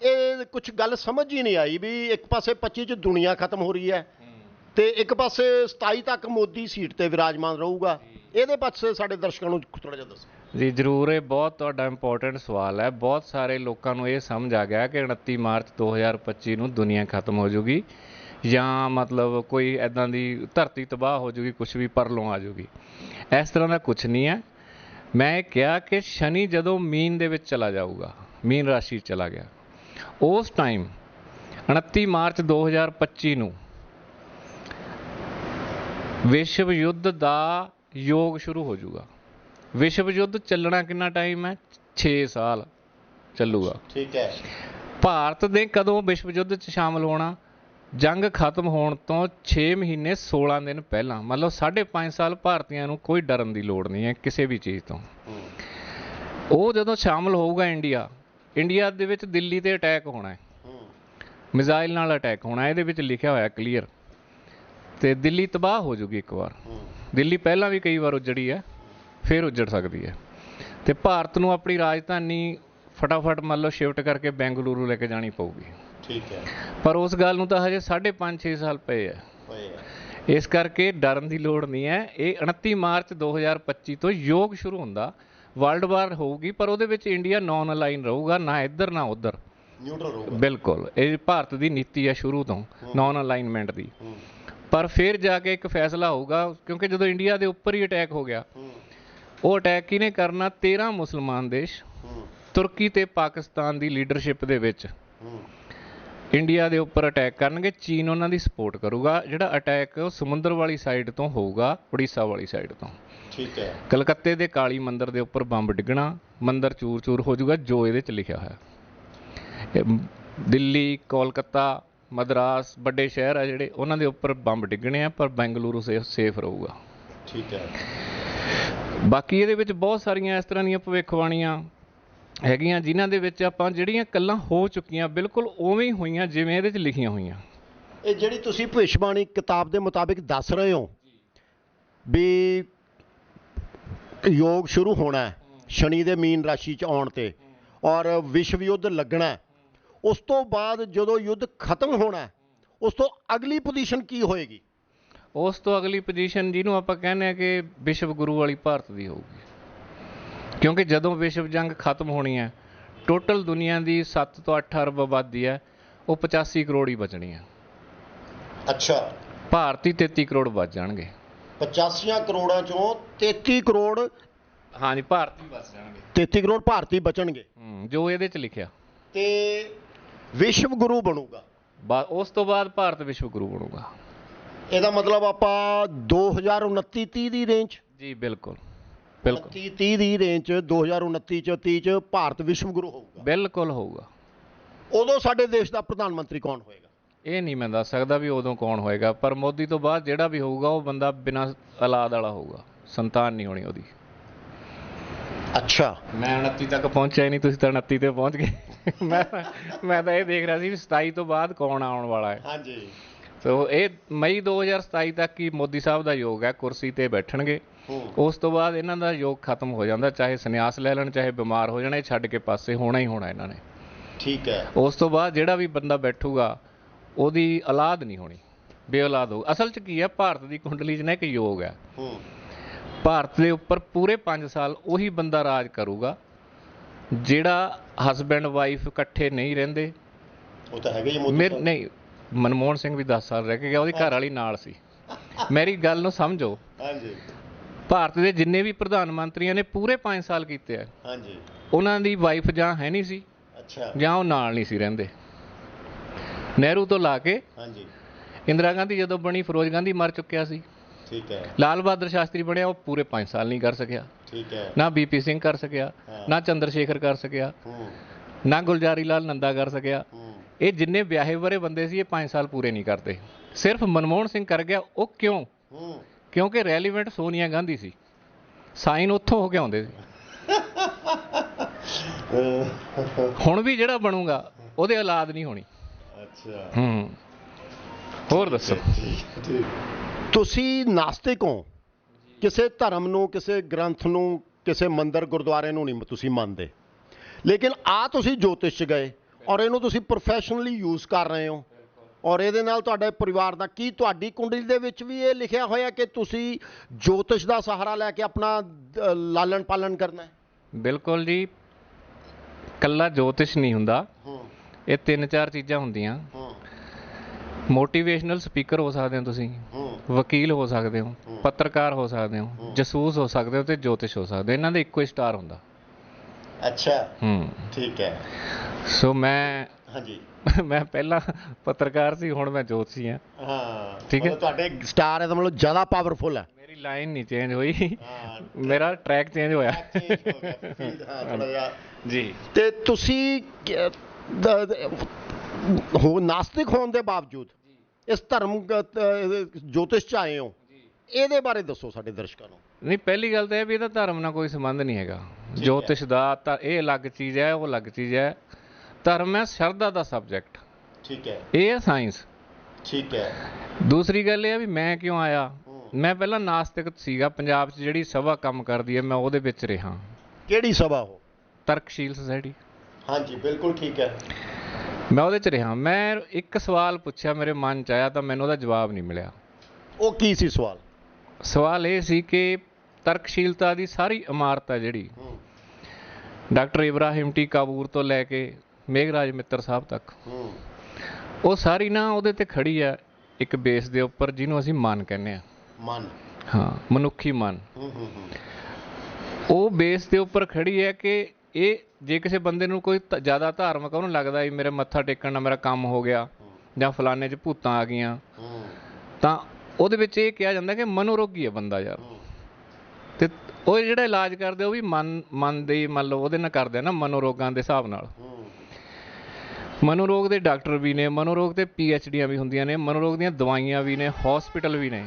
A: ਇਹ ਕੁਝ ਗੱਲ ਸਮਝ ਹੀ ਨਹੀਂ ਆਈ ਵੀ ਇੱਕ ਪਾਸੇ 25 ਚ ਦੁਨੀਆ ਖਤਮ ਹੋ ਰਹੀ ਹੈ ਤੇ ਇੱਕ ਪਾਸੇ 27 ਤੱਕ ਮੋਦੀ ਸੀਟ ਤੇ ਵਿਰਾਜਮਾਨ ਰਹੂਗਾ। ਇਹਦੇ ਪਾਸੇ ਸਾਡੇ ਦਰਸ਼ਕਾਂ ਨੂੰ ਥੋੜਾ ਜਿਹਾ ਦੱਸੋ।
B: ਜੀ, ਜ਼ਰੂਰ ਇਹ ਬਹੁਤ ਤੁਹਾਡਾ ਇੰਪੋਰਟੈਂਟ ਸਵਾਲ ਹੈ। ਬਹੁਤ ਸਾਰੇ ਲੋਕਾਂ ਨੂੰ ਇਹ ਸਮਝ ਆ ਗਿਆ ਕਿ 29 ਮਾਰਚ 2025 ਨੂੰ ਦੁਨੀਆ ਖਤਮ ਹੋ ਜੂਗੀ ਜਾਂ ਮਤਲਬ ਕੋਈ ਐਦਾਂ ਦੀ ਧਰਤੀ ਤਬਾਹ ਹੋ ਜਾਊਗੀ ਕੁਝ ਵੀ ਪਰਲੋਂ ਆ ਜੂਗੀ। ਇਸ ਤਰ੍ਹਾਂ ਦਾ ਕੁਝ ਨਹੀਂ ਹੈ। ਮੈਂ ਇਹ ਕਿਹਾ ਕਿ ਸ਼ਨੀ ਜਦੋਂ ਮੀਨ ਦੇ ਵਿੱਚ ਚਲਾ ਜਾਊਗਾ, ਮੀਨ ਰਾਸ਼ੀ ਚਲਾ ਗਿਆ, ਉਸ ਟਾਈਮ 29 ਮਾਰਚ 2025 ਨੂੰ ਵਿਸ਼ਵ ਯੁੱਧ ਦਾ ਯੋਗ ਸ਼ੁਰੂ ਹੋ ਜਾਊਗਾ ਵਿਸ਼ਵ ਯੁੱਧ ਚੱਲਣਾ ਕਿੰਨਾ ਟਾਈਮ ਹੈ? 6 ਸਾਲ ਚੱਲੂਗਾ।
A: ਠੀਕ ਹੈ।
B: ਭਾਰਤ ਨੇ ਕਦੋਂ ਵਿਸ਼ਵ ਯੁੱਧ 'ਚ ਸ਼ਾਮਲ ਹੋਣਾ? ਜੰਗ ਖਤਮ ਹੋਣ ਤੋਂ 6 ਮਹੀਨੇ 16 ਦਿਨ ਪਹਿਲਾਂ। ਮਤਲਬ 5.5 ਸਾਲ ਭਾਰਤੀਆਂ ਨੂੰ ਕੋਈ ਡਰਨ ਦੀ ਲੋੜ ਨਹੀਂ ਹੈ ਕਿਸੇ ਵੀ ਚੀਜ਼ ਤੋਂ। ਉਹ ਜਦੋਂ ਸ਼ਾਮਲ ਹੋਊਗਾ ਇੰਡੀਆ ਇੰਡੀਆ ਦੇ ਵਿੱਚ ਦਿੱਲੀ ਤੇ ਅਟੈਕ ਹੋਣਾ ਹੈ। ਮਿਜ਼ਾਈਲ ਨਾਲ ਅਟੈਕ ਹੋਣਾ ਇਹਦੇ ਵਿੱਚ ਲਿਖਿਆ ਹੋਇਆ ਕਲੀਅਰ ਤੇ ਦਿੱਲੀ ਤਬਾਹ ਹੋ ਜੂਗੀ ਇੱਕ ਵਾਰ। ਦਿੱਲੀ ਪਹਿਲਾਂ ਵੀ ਕਈ ਵਾਰ ਉਜੜੀ ਹੈ। ਫਿਰ ਉਜੜ ਸਕਦੀ ਹੈ। ਤੇ ਭਾਰਤ ਨੂੰ ਆਪਣੀ ਰਾਜਧਾਨੀ ਫਟਾਫਟ ਮੰਨ ਲਓ ਸ਼ਿਫਟ ਕਰਕੇ ਬੈਂਗਲੁਰੂ ਲੈ ਕੇ ਜਾਣੀ ਪਊਗੀ।
A: ਠੀਕ ਹੈ।
B: ਪਰ ਉਸ ਗੱਲ ਨੂੰ ਤਾਂ ਹਜੇ 5.5 6 ਸਾਲ ਪਏ ਹੈ
A: ਹੋਏ ਆ।
B: ਇਸ ਕਰਕੇ ਡਰਨ ਦੀ ਲੋੜ ਨਹੀਂ ਹੈ। ਇਹ 29 ਮਾਰਚ 2025 ਤੋਂ ਯੋਗ ਸ਼ੁਰੂ ਹੁੰਦਾ। ਵਰਲਡ ਵਾਰ ਹੋਊਗੀ ਪਰ ਉਹਦੇ ਵਿੱਚ ਇੰਡੀਆ ਨਾਨ ਅਲਾਈਨ ਰਹੂਗਾ ਨਾ ਇੱਧਰ ਨਾ ਉੱਧਰ।
A: ਨਿਊਟਰਲ ਰਹੂਗਾ।
B: ਬਿਲਕੁਲ। ਇਹ ਭਾਰਤ ਦੀ ਨੀਤੀ ਹੈ ਸ਼ੁਰੂ ਤੋਂ ਨਾਨ ਅਲਾਈਨਮੈਂਟ ਦੀ। ਪਰ ਫਿਰ ਜਾ ਕੇ ਇੱਕ ਫੈਸਲਾ ਹੋਊਗਾ ਕਿਉਂਕਿ ਜਦੋਂ ਇੰਡੀਆ ਦੇ ਉੱਪਰ ਹੀ ਅਟੈਕ ਹੋ ਗਿਆ ਉਹ ਅਟੈਕ ਕਿਹਨੇ ਕਰਨਾ? 13 ਮੁਸਲਮਾਨ ਦੇਸ਼ ਤੁਰਕੀ ਤੇ ਪਾਕਿਸਤਾਨ ਦੀ ਲੀਡਰਸ਼ਿਪ ਦੇ ਵਿੱਚ। ਇੰਡੀਆ ਦੇ ਉੱਪਰ ਅਟੈਕ ਕਰਨਗੇ ਚੀਨ ਉਹਨਾਂ ਦੀ ਸਪੋਰਟ ਕਰੂਗਾ। ਜਿਹੜਾ ਅਟੈਕ ਉਹ ਸਮੁੰਦਰ ਵਾਲੀ ਸਾਈਡ ਤੋਂ ਹੋਊਗਾ ਉੜੀਸਾ ਵਾਲੀ ਸਾਈਡ ਤੋਂ।
A: ਠੀਕ ਹੈ।
B: ਕਲਕੱਤੇ ਦੇ ਕਾਲੀ ਮੰਦਿਰ ਦੇ ਉੱਪਰ ਬੰਬ ਡਿੱਗਣਾ ਮੰਦਿਰ ਚੂਰ-ਚੂਰ ਹੋ ਜਾਊਗਾ ਜੋ ਇਹਦੇ 'ਚ ਲਿਖਿਆ ਹੋਇਆ। ਦਿੱਲੀ ਕੋਲਕਾਤਾ ਮਦਰਾਸ ਵੱਡੇ ਸ਼ਹਿਰ ਆ ਜਿਹੜੇ ਉਹਨਾਂ ਦੇ ਉੱਪਰ ਬੰਬ ਡਿੱਗਣੇ ਆ ਪਰ ਬੈਂਗਲੁਰੂ ਸੇਫ ਰਹੂਗਾ।
A: ਠੀਕ ਹੈ।
B: ਬਾਕੀ ਇਹਦੇ ਵਿੱਚ ਬਹੁਤ ਸਾਰੀਆਂ ਇਸ ਤਰ੍ਹਾਂ ਦੀਆਂ ਭਵਿੱਖਬਾਣੀਆਂ ਹੈਗੀਆਂ, ਜਿਨ੍ਹਾਂ ਦੇ ਵਿੱਚ ਆਪਾਂ ਜਿਹੜੀਆਂ ਕੱਲਾਂ ਹੋ ਚੁੱਕੀਆਂ, ਬਿਲਕੁਲ ਉਵੇਂ ਹੀ ਹੋਈਆਂ, ਜਿਵੇਂ ਇਹਦੇ 'ਚ ਲਿਖੀਆਂ ਹੋਈਆਂ।
A: ਇਹ ਜਿਹੜੀ ਤੁਸੀਂ ਭਵਿੱਖਬਾਣੀ ਕਿਤਾਬ ਦੇ ਮੁਤਾਬਿਕ ਦੱਸ ਰਹੇ ਹੋ ਵੀ ਯੋਗ ਸ਼ੁਰੂ ਹੋਣਾ ਹੈ, ਸ਼ਨੀ ਦੇ ਮੀਨ ਰਾਸ਼ੀ ਚ ਆਉਣ ਤੇ ਔਰ ਵਿਸ਼ਵ ਯੁੱਧ ਲੱਗਣਾ ਉਸ ਤੋਂ ਬਾਅਦ ਜਦੋਂ ਯੁੱਧ ਖਤਮ ਹੋਣਾ ਉਸ ਤੋਂ ਅਗਲੀ ਪੋਜੀਸ਼ਨ ਕੀ ਹੋਏਗੀ?
B: ਉਸ ਤੋਂ ਅਗਲੀ ਪੋਜੀਸ਼ਨ ਜਿਹਨੂੰ ਆਪਾਂ ਕਹਿੰਦੇ ਆ ਕਿ ਵਿਸ਼ਵ ਗੁਰੂ ਵਾਲੀ ਭਾਰਤ ਦੀ ਹੋਊਗੀ। ਕਿਉਂਕਿ ਜਦੋਂ ਵਿਸ਼ਵ ਜੰਗ ਖਤਮ ਹੋਣੀ ਹੈ ਟੋਟਲ ਦੁਨੀਆ ਦੀ 7 ਤੋਂ 8 ਅਰਬ ਆਬਾਦੀ ਹੈ ਉਹ 85 ਕਰੋੜ ਹੀ ਬਚਣੀ ਹੈ।
A: ਅੱਛਾ।
B: ਭਾਰਤੀ 33 ਕਰੋੜ ਬਚ ਜਾਣਗੇ।
A: 85 ਕਰੋੜਾਂ ਚੋਂ 33 ਕਰੋੜ
B: ਹਾਂਜੀ ਭਾਰਤੀ ਬਚ ਜਾਣਗੇ।
A: 33 ਕਰੋੜ ਭਾਰਤੀ ਬਚਣਗੇ।
B: ਜੋ ਇਹਦੇ ਚ ਲਿਖਿਆ।
A: ਤੇ ਵਿਸ਼ਵ ਗੁਰੂ ਬਣੂਗਾ।
B: ਉਸ ਤੋਂ ਬਾਅਦ ਭਾਰਤ ਵਿਸ਼ਵ ਗੁਰੂ ਬਣੂਗਾ।
A: ਇਹਦਾ ਮਤਲਬ ਆਪਾਂ 2029 30 ਦੀ ਰੇਂਜ
B: ਜੀ ਬਿਲਕੁਲ ਬਿਲਕੁਲ।
A: 29 30 ਦੀ ਰੇਂਜ ਚ 2029 ਚ 30 ਚ ਭਾਰਤ ਵਿਸ਼ਵ ਗੁਰੂ ਹੋਊਗਾ।
B: ਬਿਲਕੁਲ ਹੋਊਗਾ।
A: ਉਦੋਂ ਸਾਡੇ ਦੇਸ਼ ਦਾ ਪ੍ਰਧਾਨ ਮੰਤਰੀ ਕੌਣ ਹੋਏਗਾ?
B: ਇਹ ਨਹੀਂ ਮੈਂ ਦੱਸ ਸਕਦਾ ਵੀ ਉਦੋਂ ਕੌਣ ਹੋਏਗਾ ਪਰ ਮੋਦੀ ਤੋਂ ਬਾਅਦ ਜਿਹੜਾ ਵੀ ਹੋਊਗਾ ਉਹ ਬੰਦਾ ਬਿਨਾਂ ਔਲਾਦ ਵਾਲਾ ਹੋਊਗਾ। ਸੰਤਾਨ ਨਹੀਂ ਹੋਣੀ ਉਹਦੀ।
A: ਅੱਛਾ।
B: ਮੈਂ 29 ਤੱਕ ਪਹੁੰਚਿਆ ਹੀ ਨਹੀਂ ਤੁਸੀਂ ਤਾਂ 29 ਤੇ ਪਹੁੰਚ ਗਏ। ਮੈਂ ਮੈਂ ਤਾਂ ਇਹ ਦੇਖ ਰਿਹਾ ਸੀ ਵੀ 27 ਤੋਂ ਬਾਅਦ ਕੌਣ ਆਉਣ ਵਾਲਾ ਹੈ।
A: ਹਾਂਜੀ।
B: ਸੋ ਇਹ ਮਈ 2027 ਤੱਕ ਹੀ ਮੋਦੀ ਸਾਹਿਬ ਦਾ ਯੋਗ ਹੈ ਕੁਰਸੀ ਤੇ ਬੈਠਣਗੇ।
A: ਹੂੰ।
B: ਉਸ ਤੋਂ ਬਾਅਦ ਇਹਨਾਂ ਦਾ ਯੋਗ ਖਤਮ ਹੋ ਜਾਂਦਾ ਚਾਹੇ ਸੰਨਿਆਸ ਲੈ ਲੈਣ ਚਾਹੇ ਬਿਮਾਰ ਹੋ ਜਾਣਾ ਇਹ ਛੱਡ ਕੇ ਪਾਸੇ ਹੋਣਾ ਹੀ ਹੋਣਾ ਇਹਨਾਂ ਨੇ।
A: ਠੀਕ ਹੈ।
B: ਉਸ ਤੋਂ ਬਾਅਦ ਜਿਹੜਾ ਵੀ ਬੰਦਾ ਬੈਠੂਗਾ ਉਹਦੀ ਔਲਾਦ ਨਹੀਂ ਹੋਣੀ ਬੇਔਲਾਦ ਹੋਊ। ਅਸਲ 'ਚ ਕੀ ਹੈ ਭਾਰਤ ਦੀ ਕੁੰਡਲੀ 'ਚ ਨਾ ਇੱਕ ਯੋਗ ਹੈ।
A: ਹੂੰ।
B: ਭਾਰਤ ਦੇ ਉੱਪਰ ਪੂਰੇ 5 ਸਾਲ ਉਹੀ ਬੰਦਾ ਰਾਜ ਕਰੂਗਾ ਜਿਹੜਾ ਹਸਬੈਂਡ ਵਾਈਫ ਇਕੱਠੇ ਨਹੀਂ ਰਹਿੰਦੇ।
A: ਉਹ ਤਾਂ ਹੈਗਾ ਹੀ ਮੋਦੀ ਸਾਹਿਬ।
B: ਨਹੀਂ ਮਨਮੋਹਨ ਸਿੰਘ ਵੀ 10 ਸਾਲ ਰਹਿ ਕੇ ਗਿਆ ਉਹਦੀ ਘਰ ਵਾਲੀ ਨਾਲ ਸੀ। ਮੇਰੀ ਗੱਲ ਨੂੰ ਸਮਝੋ।
A: ਹਾਂਜੀ।
B: ਭਾਰਤ ਦੇ ਜਿੰਨੇ ਵੀ ਪ੍ਰਧਾਨ ਮੰਤਰੀਆਂ ਨੇ ਪੂਰੇ 5 ਸਾਲ ਕੀਤੇ ਆ।
A: ਹਾਂਜੀ।
B: ਉਹਨਾਂ ਦੀ ਵਾਈਫ ਜਾਂ ਹੈ ਨਹੀਂ ਸੀ
A: ਅੱਛਾ।
B: ਜਾਂ ਉਹ ਨਾਲ ਨਹੀਂ ਸੀ ਰਹਿੰਦੇ। ਨਹਿਰੂ ਤੋਂ ਲਾ ਕੇ
A: ਹਾਂਜੀ।
B: ਇੰਦਰਾ ਗਾਂਧੀ ਜਦੋਂ ਬਣੀ ਫਿਰੋਜ਼ ਗਾਂਧੀ ਮਰ ਚੁੱਕਿਆ ਸੀ।
A: ਠੀਕ ਹੈ।
B: ਲਾਲ ਬਹਾਦਰ ਸ਼ਾਸਤਰੀ ਬਣਿਆ ਉਹ ਪੂਰੇ 5 ਸਾਲ ਨਹੀਂ ਕਰ ਸਕਿਆ।
A: ਠੀਕ ਹੈ।
B: ਨਾ ਬੀਪੀ ਸਿੰਘ ਕਰ ਸਕਿਆ। ਨਾ ਚੰਦਰ ਸ਼ੇਖਰ ਕਰ ਸਕਿਆ।
A: ਹੂੰ।
B: ਨਾ ਗੁਲਜ਼ਾਰੀ ਲਾਲ ਨੰਦਾ ਕਰ ਸਕਿਆ।
A: ਹੂੰ।
B: ਇਹ ਜਿੰਨੇ ਵਿਆਹੇ ਵਰੇ ਬੰਦੇ ਸੀ ਇਹ 5 ਸਾਲ ਪੂਰੇ ਨਹੀਂ ਕਰਦੇ। ਸਿਰਫ ਮਨਮੋਹਨ ਸਿੰਘ ਕਰ ਗਿਆ ਉਹ ਕਿਉਂ? ਕਿਉਂਕਿ ਰੈਲੀਵੈਂਟ ਸੋਨੀਆ ਗਾਂਧੀ ਸੀ। ਸਾਈਨ ਉੱਥੋਂ ਹੋ ਕੇ ਆਉਂਦੇ ਸੀ। ਹੁਣ ਵੀ ਜਿਹੜਾ ਬਣੂਗਾ ਉਹਦੇ ਔਲਾਦ ਨਹੀਂ ਹੋਣੀ।
A: ਅੱਛਾ।
B: ਹੂੰ। ਹੋਰ ਦੱਸੋ?
A: ਤੁਸੀਂ ਨਾਸਤਿਕ ਹੋ? ਕਿਸੇ ਧਰਮ ਨੂੰ ਕਿਸੇ ਗ੍ਰੰਥ ਨੂੰ ਕਿਸੇ ਮੰਦਿਰ ਗੁਰਦੁਆਰੇ ਨੂੰ ਨਹੀਂ ਤੁਸੀਂ ਮੰਨਦੇ। ਲੇਕਿਨ ਆ ਤੁਸੀਂ ਜੋਤਿਸ਼ 'ਚ ਗਏ। ਔਰ ਇਹਨੂੰ ਤੁਸੀਂ ਪ੍ਰੋਫੈਸ਼ਨਲੀ ਯੂਜ਼ ਕਰ ਰਹੇ ਹੋ। ਔਰ ਇਹਦੇ ਨਾਲ ਤੁਹਾਡੇ ਪਰਿਵਾਰ ਦਾ ਕੀ ਤੁਹਾਡੀ ਕੁੰਡਲੀ ਦੇ ਵਿੱਚ ਵੀ ਇਹ ਲਿਖਿਆ ਹੋਇਆ ਕਿ ਤੁਸੀਂ ਜੋਤਿਸ਼ ਦਾ ਸਹਾਰਾ ਲੈ ਕੇ ਆਪਣਾ ਲਾਲਣ ਪਾਲਣ ਕਰਨਾ ਹੈ?
B: ਬਿਲਕੁਲ ਜੀ। ਕੱਲਾ ਜੋਤਿਸ਼ ਨਹੀਂ ਹੁੰਦਾ। ਇਹ ਤਿੰਨ ਚਾਰ ਚੀਜ਼ਾਂ ਹੁੰਦੀਆਂ। ਮੋਟੀਵੇਸ਼ਨਲ ਸਪੀਕਰ ਹੋ ਸਕਦੇ ਹੋ ਤੁਸੀਂ। ਵਕੀਲ ਹੋ ਸਕਦੇ ਹੋ। ਪੱਤਰਕਾਰ ਹੋ ਸਕਦੇ ਹੋ।
A: ਹੂੰ।
B: ਜਸੂਸ ਹੋ ਸਕਦੇ ਹੋ ਤੇ ਜੋਤਿਸ਼ ਹੋ ਸਕਦੇ ਹੋ। ਇਹਨਾਂ ਦਾ ਇੱਕੋ ਹੀ ਸਟਾਰ ਹੁੰਦਾ।
A: ਅੱਛਾ।
B: ਹੂੰ।
A: ਠੀਕ ਹੈ।
B: ਸੋ ਮੈਂ
A: ਹਾਂਜੀ।
B: ਮੈਂ ਪਹਿਲਾਂ ਪੱਤਰਕਾਰ ਸੀ ਹੁਣ ਮੈਂ ਜੋਤਸ਼ੀ ਹਾਂ।
A: ਹਾਂ।
B: ਠੀਕ ਹੈ।
A: ਤੁਹਾਡੇ ਸਟਾਰ ਇਹਦਾ ਮਤਲਬ ਜ਼ਿਆਦਾ ਪਾਵਰਫੁਲ ਹੈ।
B: ਮੇਰੀ ਲਾਈਨ ਨਹੀਂ ਚੇਂਜ ਹੋਈ।
A: ਹਾਂ।
B: ਮੇਰਾ ਟਰੈਕ ਚੇਂਜ ਹੋਇਆ। ਜੀ।
A: ਤੇ ਤੁਸੀਂ ਹੋ ਨਾਸਤਿਕ ਹੋਣ ਦੇ ਬਾਵਜੂਦ ਇਸ ਧਰਮ ਜੋਤਿਸ਼ ਚ ਆਏ ਹੋ। ਇਹਦੇ ਬਾਰੇ ਦੱਸੋ ਸਾਡੇ ਦਰਸ਼ਕਾਂ ਨੂੰ।
B: ਨਹੀਂ ਪਹਿਲੀ ਗੱਲ ਤਾਂ ਇਹ ਵੀ ਇਹਦਾ ਧਰਮ ਨਾਲ ਕੋਈ ਸੰਬੰਧ ਨਹੀਂ ਹੈਗਾ। ਜੋਤਿਸ਼ ਦਾ ਤਾਂ ਇਹ ਅਲੱਗ ਚੀਜ਼ ਹੈ ਉਹ ਅਲੱਗ ਚੀਜ਼ ਹੈ। ਧਰਮ ਹੈ ਸ਼ਰਧਾ ਦਾ ਸਬਜੈਕਟ।
A: ਠੀਕ ਹੈ।
B: ਇਹ ਹੈ ਸਾਇੰਸ।
A: ਠੀਕ ਹੈ।
B: ਦੂਸਰੀ ਗੱਲ ਇਹ ਹੈ ਵੀ ਮੈਂ ਕਿਉਂ ਆਇਆ? ਮੈਂ ਪਹਿਲਾਂ ਨਾਸਤਿਕ ਸੀਗਾ ਪੰਜਾਬ 'ਚ ਜਿਹੜੀ ਸਭਾ ਕੰਮ ਕਰਦੀ ਹੈ ਮੈਂ ਉਹਦੇ ਵਿੱਚ ਰਿਹਾ।
A: ਕਿਹੜੀ ਸਭਾ ਉਹ?
B: ਤਰਕਸ਼ੀਲ ਸੁਸਾਇਟੀ।
A: ਹਾਂਜੀ ਬਿਲਕੁਲ ਠੀਕ ਹੈ।
B: ਮੈਂ ਉਹਦੇ 'ਚ ਰਿਹਾ। ਮੈਂ ਇੱਕ ਸਵਾਲ ਪੁੱਛਿਆ ਮੇਰੇ ਮਨ 'ਚ ਆਇਆ ਤਾਂ ਮੈਨੂੰ ਉਹਦਾ ਜਵਾਬ ਨਹੀਂ ਮਿਲਿਆ।
A: ਉਹ ਕੀ ਸੀ ਸਵਾਲ?
B: ਸਵਾਲ ਇਹ ਸੀ ਕਿ ਤਰਕਸ਼ੀਲਤਾ ਦੀ ਸਾਰੀ ਇਮਾਰਤ ਹੈ ਜਿਹੜੀ। ਡਾਕਟਰ ਇਬਰਾਹਿਮ ਟੀ ਕਾਬੂਰ ਤੋਂ ਲੈ ਕੇ ਮੇਘਰਾਜ ਮਿੱਤਰ ਸਾਹਿਬ ਤੱਕ। ਉਹ ਸਾਰੀ ਨਾ ਉਹਦੇ ਤੇ ਖੜੀ ਆ ਇੱਕ ਬੇਸ ਦੇ ਉੱਪਰ ਜਿਹਨੂੰ ਅਸੀਂ ਮਨ ਕਹਿੰਦੇ ਆ।
A: ਮਨ।
B: ਹਾਂ ਮਨੁੱਖੀ ਮਨ। ਉਹ ਬੇਸ ਦੇ ਉੱਪਰ ਖੜੀ ਹੈ ਕਿ ਇਹ ਜੇ ਕਿਸੇ ਬੰਦੇ ਨੂੰ ਕੋਈ ਜ਼ਿਆਦਾ ਧਾਰਮਿਕ ਉਹਨੂੰ ਲੱਗਦਾ ਵੀ ਮੇਰੇ ਮੱਥਾ ਟੇਕਣ ਨਾਲ ਮੇਰਾ ਕੰਮ ਹੋ ਗਿਆ ਜਾਂ ਫਲਾਣੇ 'ਚ ਭੂਤਾਂ ਆ ਗਈਆਂ। ਤਾਂ ਉਹਦੇ ਵਿੱਚ ਇਹ ਕਿਹਾ ਜਾਂਦਾ ਕਿ ਮਨੋਰੋਗੀ ਹੈ ਬੰਦਾ ਯਾਰ। ਤੇ ਉਹ ਜਿਹੜਾ ਇਲਾਜ ਕਰਦੇ ਉਹ ਵੀ ਮਨ ਮਨ ਦੇ ਮੰਨ ਲਓ ਉਹਦੇ ਨਾਲ ਕਰਦੇ ਆ ਨਾ ਮਨੋਰੋਗਾਂ ਦੇ ਹਿਸਾਬ ਨਾਲ। ਮਨੋਰੋਗ ਦੇ ਡਾਕਟਰ ਵੀ ਨੇ ਮਨੋਰੋਗ ਤੇ ਡੀਆਂ ਵੀ ਹੁੰਦੀਆਂ ਨੇ ਮਨੋਰੋਗ ਦੀਆਂ ਦਵਾਈਆਂ ਵੀ ਨੇ ਹਸਪੀਟਲ ਵੀ ਨੇ।